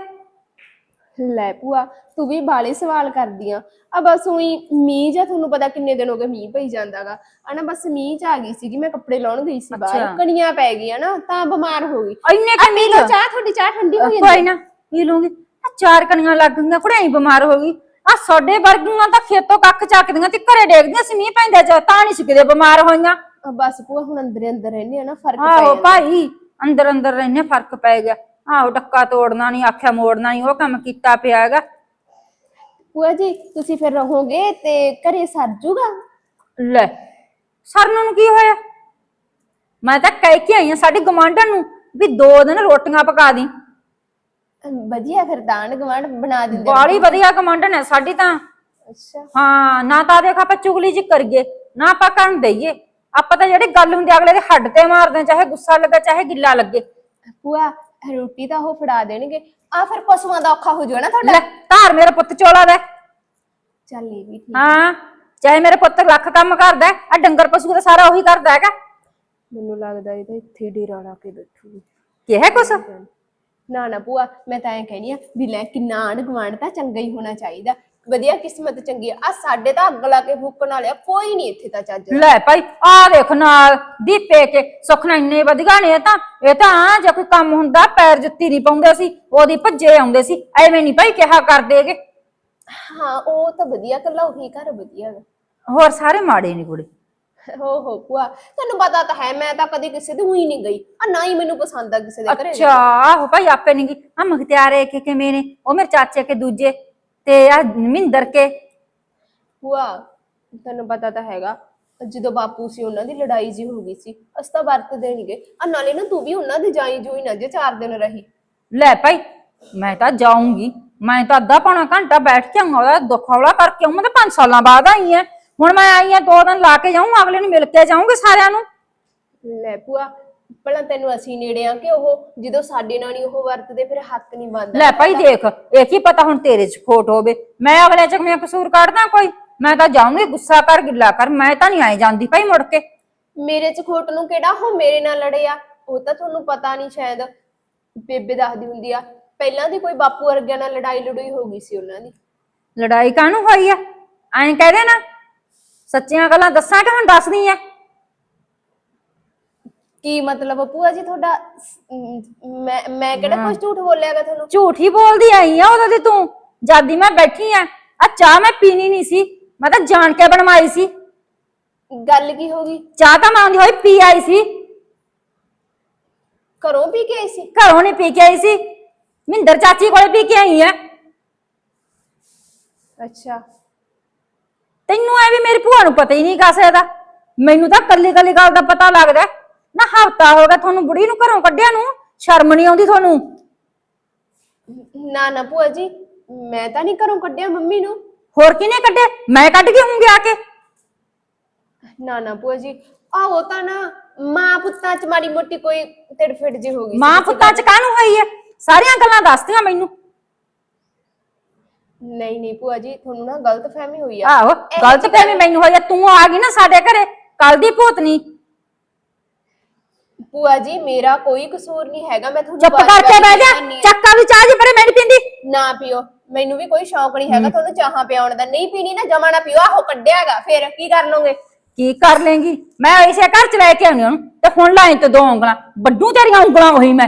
ਲੈ ਭੂਆ ਤੂੰ ਵੀ ਬਾਲੇ ਸਵਾਲ ਕਰਦੀ ਆ। ਆ ਬਸ ਉਹੀ ਮੀਂਹ ਜਾਂ ਤੁਹਾਨੂੰ ਪਤਾ ਕਿੰਨੇ ਦਿਨ ਹੋ ਗਏ ਮੀਂਹ ਪਈ ਜਾਂਦਾਗਾ। ਆ ਨਾ ਬਸ ਮੀਂਹ ਚ ਆ ਗਈ ਸੀਗੀ ਮੈਂ ਕੱਪੜੇ ਲਾਉਣ ਗਈ ਸੀ ਬਾਹਰ ਅੱਛਾ। ਕਣੀਆਂ ਪੈ ਗਈਆਂ ਨਾ ਤਾਂ ਬਿਮਾਰ ਹੋ ਗਈ। ਇੰਨੇ ਆ ਪੀ ਲਓ ਚਾਹ ਤੁਹਾਡੀ ਚਾਹ ਠੰਡੀ ਹੋ ਕੋਈ ਜਾਂਦੀ ਨਾ ਪੀ ਲੂੰਗੀ। ਆ ਚਾਰ ਕਣੀਆਂ ਲੱਗ ਗਈਆਂ ਕੁੜਾਈ ਬਿਮਾਰ ਹੋ ਗਈ। ਆ ਸਾਡੇ ਵਰਗੀਆਂ ਤਾਂ ਖੇਤੋਂ ਕੱਖ ਚੱਕਦੀਆਂ ਤੇ ਘਰੇ ਡੇਗਦੀਆਂ ਸੀ ਮੀਂਹ ਪੈਂਦਾ ਚ ਤਾਂ ਨਹੀਂ ਸੀ ਕਿਤੇ ਬਿਮਾਰ ਹੋਈਆਂ। ਬਸ ਭੂਆ ਹੁਣ ਅੰਦਰੇ ਅੰਦਰ ਰਹਿੰਦੀ ਆ ਨਾ ਫ਼ਰਕ ਪੈ ਆਹੋ ਜਾਂਦਾ। ਭਾਈ ਅੰਦਰ ਅੰਦਰ ਰਹਿਨੇ ਫ਼ਰਕ ਪੈ ਗਿਆ। ਆਹੋ ਡੱਕਾ ਤੋੜਨਾ ਨਹੀਂ ਆਖਿਆ ਮੋੜਨਾ ਨਹੀਂ ਉਹ ਕੰਮ ਕੀਤਾ ਪਿਆ ਹੈਗਾ। ਭੂਆ ਜੀ ਤੁਸੀਂ ਫਿਰ ਰਹੋਗੇ ਤੇ ਘਰੇ ਸਰ ਜੂਗਾ? ਲੈ ਸਰਨ ਨੂੰ ਕੀ ਹੋਇਆ? ਮੈਂ ਤਾਂ ਕਹਿ ਕੇ ਆਈ ਆ ਸਾਡੀ ਗਵਾਂਢਣ ਨੂੰ ਵੀ ਦੋ ਦਿਨ ਰੋਟੀਆਂ ਪਕਾ ਦੀ। ਵਧੀਆ ਫਿਰ ਦਾਣ ਗਵਾਂਢ ਬਣਾ ਦਿੰਦੇ। ਬਾਲੀ ਵਧੀਆ ਗਵਾਂਢਣ ਹੈ ਸਾਡੀ ਤਾਂ। ਅੱਛਾ। ਹਾਂ ਨਾ ਤਾਂ ਦੇਖ ਆਪਾਂ ਚੁਗਲੀ ਜੀ ਕਰੀਏ ਨਾ ਆਪਾਂ ਕਰਨ ਦਈਏ। ਆਪਾਂ ਤਾਂ ਜਿਹੜੀ ਗੱਲ ਹੁੰਦੀ ਅਗਲੇ ਦੇ ਹੱਡ ਤੇ ਮਾਰਦੇ ਚਾਹੇ ਗੁੱਸਾ ਲੱਗੇ ਚਾਹੇ ਗਿੱਲਾ ਲੱਗੇ। ਭੂਆ ਰੋਟੀ ਤਾਂ ਉਹ ਫੜਾ ਦੇਣਗੇ। ਆ ਫਿਰ ਪਸ਼ੂਆਂ ਦਾ ਔਖਾ ਹੋ ਜਾਣਾ ਲੈ ਤੁਹਾਡਾ। ਧਾਰ ਮੇਰਾ ਪੁੱਤ ਚੋਲਾ ਦਾ। ਹੈ। ਚੱਲ ਇਹ ਵੀ ਠੀਕ। ਹਾਂ ਚਾਹੇ ਮੇਰੇ ਪੁੱਤ ਲੱਖ ਕੰਮ ਕਰਦਾ ਆ ਡੰਗਰ ਪਸ਼ੂ ਦਾ ਸਾਰਾ ਉਹੀ ਕਰਦਾ ਹੈਗਾ। ਮੈਨੂੰ ਲੱਗਦਾ ਇਹ ਤਾਂ ਇੱਥੇ ਹੀ ਡੇਰਾ ਲਾ ਕੇ ਬੈਠੂਗੀ। ਕਿਹਾ ਕੁਛ? ਨਾ ਨਾ ਭੂਆ ਮੈਂ ਤਾਂ ਐ ਕਹਿਨੀ ਆ ਵੀ ਲੈ ਕਿੰਨਾ ਆਂਢ ਗੁਆਂਢ ਤਾਂ ਚੰਗਾ ਹੀ ਹੋਣਾ ਚਾਹੀਦਾ। ਵਧੀਆ ਕਿਸਮਤ ਚੰਗੀ ਆ। ਆਹ ਸਾਡੇ ਤਾਂ ਅੱਗ ਲਾ ਕੇ ਫੂਕਣ ਵਾਲਿਆ ਕੋਈ ਨਹੀਂ ਇੱਥੇ ਤਾਂ ਚੱਜ ਦਾ। ਲੈ ਭਾਈ ਆ ਦੇਖ ਨਾਲ ਦੀਪੇ ਕੇ ਸੁਖਣਾ ਇੰਨੇ ਵਧੀਆ ਨੇ ਇਹ ਤਾਂ। ਇਹ ਤਾਂ ਆ ਜੇ ਕੋਈ ਕੰਮ ਹੁੰਦਾ ਪੈਰ ਜੁੱਤੀ ਨਹੀਂ ਪਾਉਂਦੇ ਸੀ ਉਹਦੀ ਭੱਜੇ ਆਉਂਦੇ ਸੀ। ਐਵੇਂ ਨਹੀਂ ਭਾਈ ਕਿਹਾ ਕਰਦੇਗੇ ਹਾਂ ਉਹ ਤਾਂ ਵਧੀਆ ਕੱਲਾ ਉਹੀ ਘਰ ਵਧੀਆ ਗਾ ਹੋਰ ਸਾਰੇ ਮਾੜੇ ਨੇ ਕੁੜੇ। ਹੋ ਹੋ ਭੂਆ ਤੈਨੂੰ ਪਤਾ ਤਾਂ ਹੈ ਮੈਂ ਤਾਂ ਕਦੀ ਕਿਸੇ ਦੇ ਉਹੀ ਨਹੀਂ ਗਈ। ਆ ਨਾ ਹੀ ਮੈਨੂੰ ਪਸੰਦ ਆ ਕਿਸੇ ਦੇ ਘਰੇ ਅੱਛਾ ਆਹੋ ਭਾਈ ਆਪੇ ਨਹੀਂ ਗੀ ਆ ਮਖਤਿਆਰੇ ਕੇ ਕਿਵੇਂ ਨੇ? ਉਹ ਮੇਰੇ ਚਾਚੇ ਕੇ ਦੂਜੇ ਤੇ ਆ ਮਿੰਦਰ ਕੇ। ਭੂਆ ਤੈਨੂੰ ਪਤਾ ਤਾਂ ਹੈਗਾ ਜਦੋਂ ਬਾਪੂ ਸੀ ਉਹਨਾਂ ਦੀ ਲੜਾਈ ਜੀ ਹੋ ਗਈ ਸੀ ਅਸੀਂ ਤਾਂ ਵਰਤਦੇ ਨੀ ਗੇ ਆ ਨਾਲੇ ਨਾ ਤੂੰ ਵੀ ਉਹਨਾਂ ਦੇ ਜਾਈ ਜੂਈ ਨਾ ਜੇ ਚਾਰ ਦਿਨ ਰਹੀ। ਲੈ ਭਾਈ ਮੈਂ ਤਾਂ ਜਾਊਂਗੀ। ਮੈਂ ਤਾਂ ਅੱਧਾ ਪੌਣਾ ਘੰਟਾ ਬੈਠ ਕੇ ਆਉਂਗਾ ਉਹਦਾ ਦੁੱਖ ਹੌਲਾ ਕਰਕੇ ਆਊਂ। ਮੈਂ ਤਾਂ 5 ਸਾਲਾਂ ਬਾਅਦ ਆਈ ਆ। ਹੁਣ ਮੈਂ ਆਈ ਆ ਦੋ ਦਿਨ ਲਾ ਕੇ ਜਾਊਂ ਅਗਲੇ ਨੂੰ ਮਿਲ ਕੇ ਜਾਊਂਗੇ ਸਾਰਿਆਂ ਨੂੰ। ਲੈ ਭੂਆ ਪਹਿਲਾਂ ਤੈਨੂੰ ਅਸੀਂ ਨੇੜੇ ਆ ਕਿ ਉਹ ਜਦੋਂ ਸਾਡੇ ਨਾਲ ਨਹੀਂ ਉਹ ਵਰਤਦੇ ਫਿਰ ਹੱਥ ਨਹੀਂ ਬੰਦ ਲੈ ਭਾਈ ਦੇਖ ਇਹ ਕੀ ਪਤਾ ਹੁਣ ਤੇਰੇ 'ਚ ਖੋਟ ਹੋਵੇ। ਮੈਂ ਅਗਲੇ 'ਚ ਕਿਵੇਂ ਕਸੂਰ ਕੱਢਦਾ ਕੋਈ? ਮੈਂ ਤਾਂ ਜਾਊਂਗੀ ਗੁੱਸਾ ਕਰ ਗਿੱਲਾ ਕਰ ਮੈਂ ਤਾਂ ਨਹੀਂ ਆਈ ਜਾਂਦੀ ਭਾਈ ਮੁੜ ਕੇ। ਮੇਰੇ ਚ ਖੋਟ ਨੂੰ ਕਿਹੜਾ ਉਹ ਮੇਰੇ ਨਾਲ ਲੜੇ ਆ ਉਹ ਤਾਂ ਤੁਹਾਨੂੰ ਪਤਾ ਨਹੀਂ ਸ਼ਾਇਦ। ਬੇਬੇ ਦੱਸਦੀ ਹੁੰਦੀ ਆ ਪਹਿਲਾਂ ਦੀ ਕੋਈ ਬਾਪੂ ਵਰਗਿਆਂ ਨਾਲ ਲੜਾਈ ਲੜੂਈ ਹੋ ਗਈ ਸੀ ਉਹਨਾਂ ਦੀ। ਲੜਾਈ ਕਾਹਨੂੰ ਹੋਈ ਆ? ਐਂ ਕਹਦੇ ਨਾ ਸੱਚੀਆਂ ਗੱਲਾਂ ਦੱਸਾਂ ਕਿ ਹੁਣ ਦੱਸਦੀ ਆ ਕੀ ਮਤਲਬ ਭੂਆ ਜੀ ਤੁਹਾਡਾ? ਅਮ, ਮੈਂ ਮੈਂ ਕਿਹੜਾ ਕੁਝ ਝੂਠ ਬੋਲਿਆਗਾ ਤੁਹਾਨੂੰ? ਝੂਠ ਹੀ ਬੋਲਦੀ ਆਈ ਆ ਉਦੋਂ ਦੀ ਤੂੰ। ਜਦ ਮੈਂ ਬੈਠੀ ਆ। ਆ ਚਾਹ ਮੈਂ ਪੀਣੀ ਨਹੀਂ ਸੀ। ਮੈਂ ਤਾਂ ਜਾਣ ਕੇ ਬਣਵਾਈ ਸੀ। ਗੱਲ ਕੀ ਹੋ ਗਈ? ਚਾਹ ਤਾਂ ਮੈਂ ਆਉਂਦੀ ਹੋਈ ਪੀ ਆਈ ਸੀ। ਘਰੋਂ ਵੀ ਗਏ ਸੀ? ਘਰੋਂ ਨਹੀਂ ਪੀ ਕੇ ਆਈ ਸੀ। ਮਿੰਦਰ ਚਾਚੀ ਕੋਲੇ ਪੀ ਕੇ ਆਈ ਆ। ਅੱਛਾ। ਤੈਨੂੰ ਐ ਵੀ ਮੇਰੀ ਭੂਆ ਨੂੰ ਪਤਾ ਹੀ ਨਹੀਂ ਕਾਸੇ ਦਾ। ਮੈਨੂੰ ਤਾਂ ਕੱਲੀ ਕੱਲੀ ਗੱਲ ਦਾ ਪਤਾ ਲੱਗਦਾ ਹੈ। ਨਾ ਹਫਤਾ ਹੋ ਗਿਆ ਤੁਹਾਨੂੰ ਬੁੜੀ ਨੂੰ ਘਰੋਂ ਕੱਢਿਆ ਨੂੰ ਸ਼ਰਮ ਨਹੀਂ ਆਉਂਦੀ ਤੁਹਾਨੂੰ? ਨਾ ਨਾ ਭੂਆ ਜੀ ਮੈਂ ਤਾਂ ਨਹੀਂ ਘਰੋਂ ਕੱਢਿਆ ਮੰਮੀ ਨੂੰ। ਹੋਰ ਕਿਹਨੇ ਕੱਢਿਆ? ਮੈਂ ਕੱਢ ਕੇ ਹੂੰਗੀ ਆ ਕੇ। ਨਾ ਨਾ ਭੂਆ ਜੀ ਆ ਉਹ ਤਾਂ ਨਾ ਮਾਂ ਪੁੱਤਾਂ ਚ ਮਾੜੀ ਮੋਟੀ ਕੋਈ ਤਿੜਫਿੜ ਜੀ ਹੋ ਗਈ ਸੀ ਮਾਂ ਪੁੱਤਾਂ ਚ ਕਾਹਨੂੰ ਹੋਈ ਐ ਸਾਰੀਆਂ ਗੱਲਾਂ ਦੱਸਦੀਆਂ ਮੈਨੂੰ। ਨਹੀਂ ਨਹੀਂ ਭੂਆ ਜੀ ਤੁਹਾਨੂੰ ਨਾ ਗਲਤ ਫਹਿਮੀ ਹੋਈ ਆ। ਆਹੋ ਗਲਤ ਫਹਿਮੀ ਮੈਨੂੰ ਹੋਈ ਐ ਤੂੰ ਆ ਗਈ ਨਾ ਸਾਡੇ ਘਰੇ ਕੱਲ ਦੀ ਭੂਤਨੀ। ਭੂਆ ਜੀ ਮੇਰਾ ਕੋਈ ਕਸੂਰ ਨਹੀਂ ਹੈਗਾ ਮੈਂ ਤੁਹਾਨੂੰ ਚੁੱਪ ਕਰਕੇ ਬਹਿ ਜਾ। ਚੱਕਾ ਵੀ ਚਾਹ ਜੀ ਪਰੇ ਮੈਂ ਨਹੀਂ ਪੀਂਦੀ। ਨਾ ਪੀਓ ਮੈਨੂੰ ਵੀ ਕੋਈ ਸ਼ੌਕ ਨਹੀਂ ਹੈਗਾ ਤੁਹਾਨੂੰ ਚਾਹਾਂ ਪਿਆਉਣ ਦਾ। ਨਹੀਂ ਪੀਣੀ ਨਾ ਜਮਾ ਨਾ ਪੀਓ ਆਹੋ ਕੱਢਿਆਗਾ ਫਿਰ ਕੀ ਕਰ ਲਓਗੇ? ਕੀ ਕਰ ਲੇਂਗੀ ਮੈਂ ਇਸੇ ਘਰ ਚ ਲੈ ਕੇ ਆਉਣੀ ਉਹਨੂੰ ਤੇ ਹੁਣ ਲਾਈ ਤੇ ਦੋ ਉਂਗਲਾਂ ਵੱਡੂ ਤੇਰੀਆਂ ਉਂਗਲਾਂ ਉਹੀ ਮੈਂ।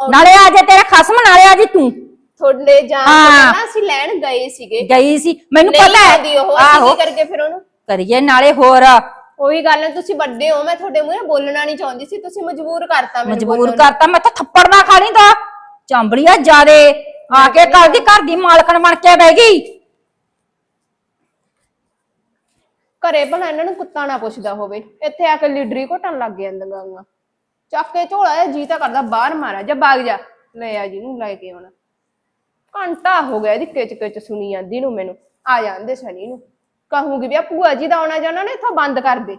ਨਾਲੇ ਆ ਜੇ ਤੇਰੇ ਖਸਮ ਨਾਲੇ ਆ ਜੀ ਤੂੰ। ਤੁਹਾਡੇ ਜਾਣ ਤੋਂ ਹਾਂ। ਪਹਿਲਾਂ ਅਸੀਂ ਲੈਣ ਗਏ ਸੀਗੇ। ਗਈ ਸੀ। ਮੈਨੂੰ ਨਹੀਂ ਪਤਾ ਆਉਂਦੀ ਹੈ ਉਹ ਅਸੀਂ ਆਹੋ। ਕੀ ਕਰਕੇ ਫਿਰ ਉਹਨੂੰ? ਕਰੀਏ ਨਾਲੇ ਹੋਰ। ਉਹੀ ਗੱਲ ਹੈ ਤੁਸੀਂ ਵੱਡੇ ਹੋ ਮੈਂ ਤੁਹਾਡੇ ਮੂਹਰੇ ਬੋਲਣਾ ਨਹੀਂ ਚਾਹੁੰਦੀ ਸੀ ਤੁਸੀਂ ਮਜਬੂਰ ਕਰਤਾ ਮੈਨੂੰ ਮਜਬੂਰ ਬੋਲਣ ਨੂੰ। ਕਰਤਾ ਮੈਂ ਤਾਂ ਥੱਪੜ ਨਾ ਖਾ ਲਈ ਤਾਂ। ਚੰਬੜੀਆ ਜਾਦੇ ਆ ਕੇ ਘਰ ਦੀ ਘਰ ਦੀ ਮਾਲਕਣ ਬਣ ਕੇ ਬਹਿ ਗਈ। ਘਰੇ ਭਲਾ ਇਹਨਾਂ ਨੂੰ ਕੁੱਤਾ ਨਾ ਪੁੱਛਦਾ ਹੋਵੇ। ਇੱਥੇ ਆ ਕੇ ਲੀਡਰੀ ਘਟਣ ਲੱਗ ਜਾਂਦੀਆਂ ਗਾਂਗਾ ਚੱਕ ਕੇ ਝੋਲਾ ਜਿਹਾ ਜੀ ਤਾਂ ਕਰਦਾ ਬਾਹਰ ਮਾਰਾ ਜਾ ਬਾਗ ਜਾ। ਲੈ ਆ ਜੀ ਨੂੰ ਲੈ ਕੇ ਆਉਣਾ। ਘੰਟਾ ਹੋ ਗਿਆ ਇਹਦੀ ਕਿਚ ਕਿਚ ਸੁਣੀ ਜਾਂਦੀ ਨੂੰ ਮੈਨੂੰ। ਆ ਜਾਂਦੇ ਸਨੀ ਨੂੰ। ਕਹੂੰਗੀ ਵੀ ਆ ਭੂਆ ਜੀ ਦਾ ਆਉਣਾ ਜਾਣਾ ਨਾ ਇੱਥੋਂ ਬੰਦ ਕਰ ਦੇ।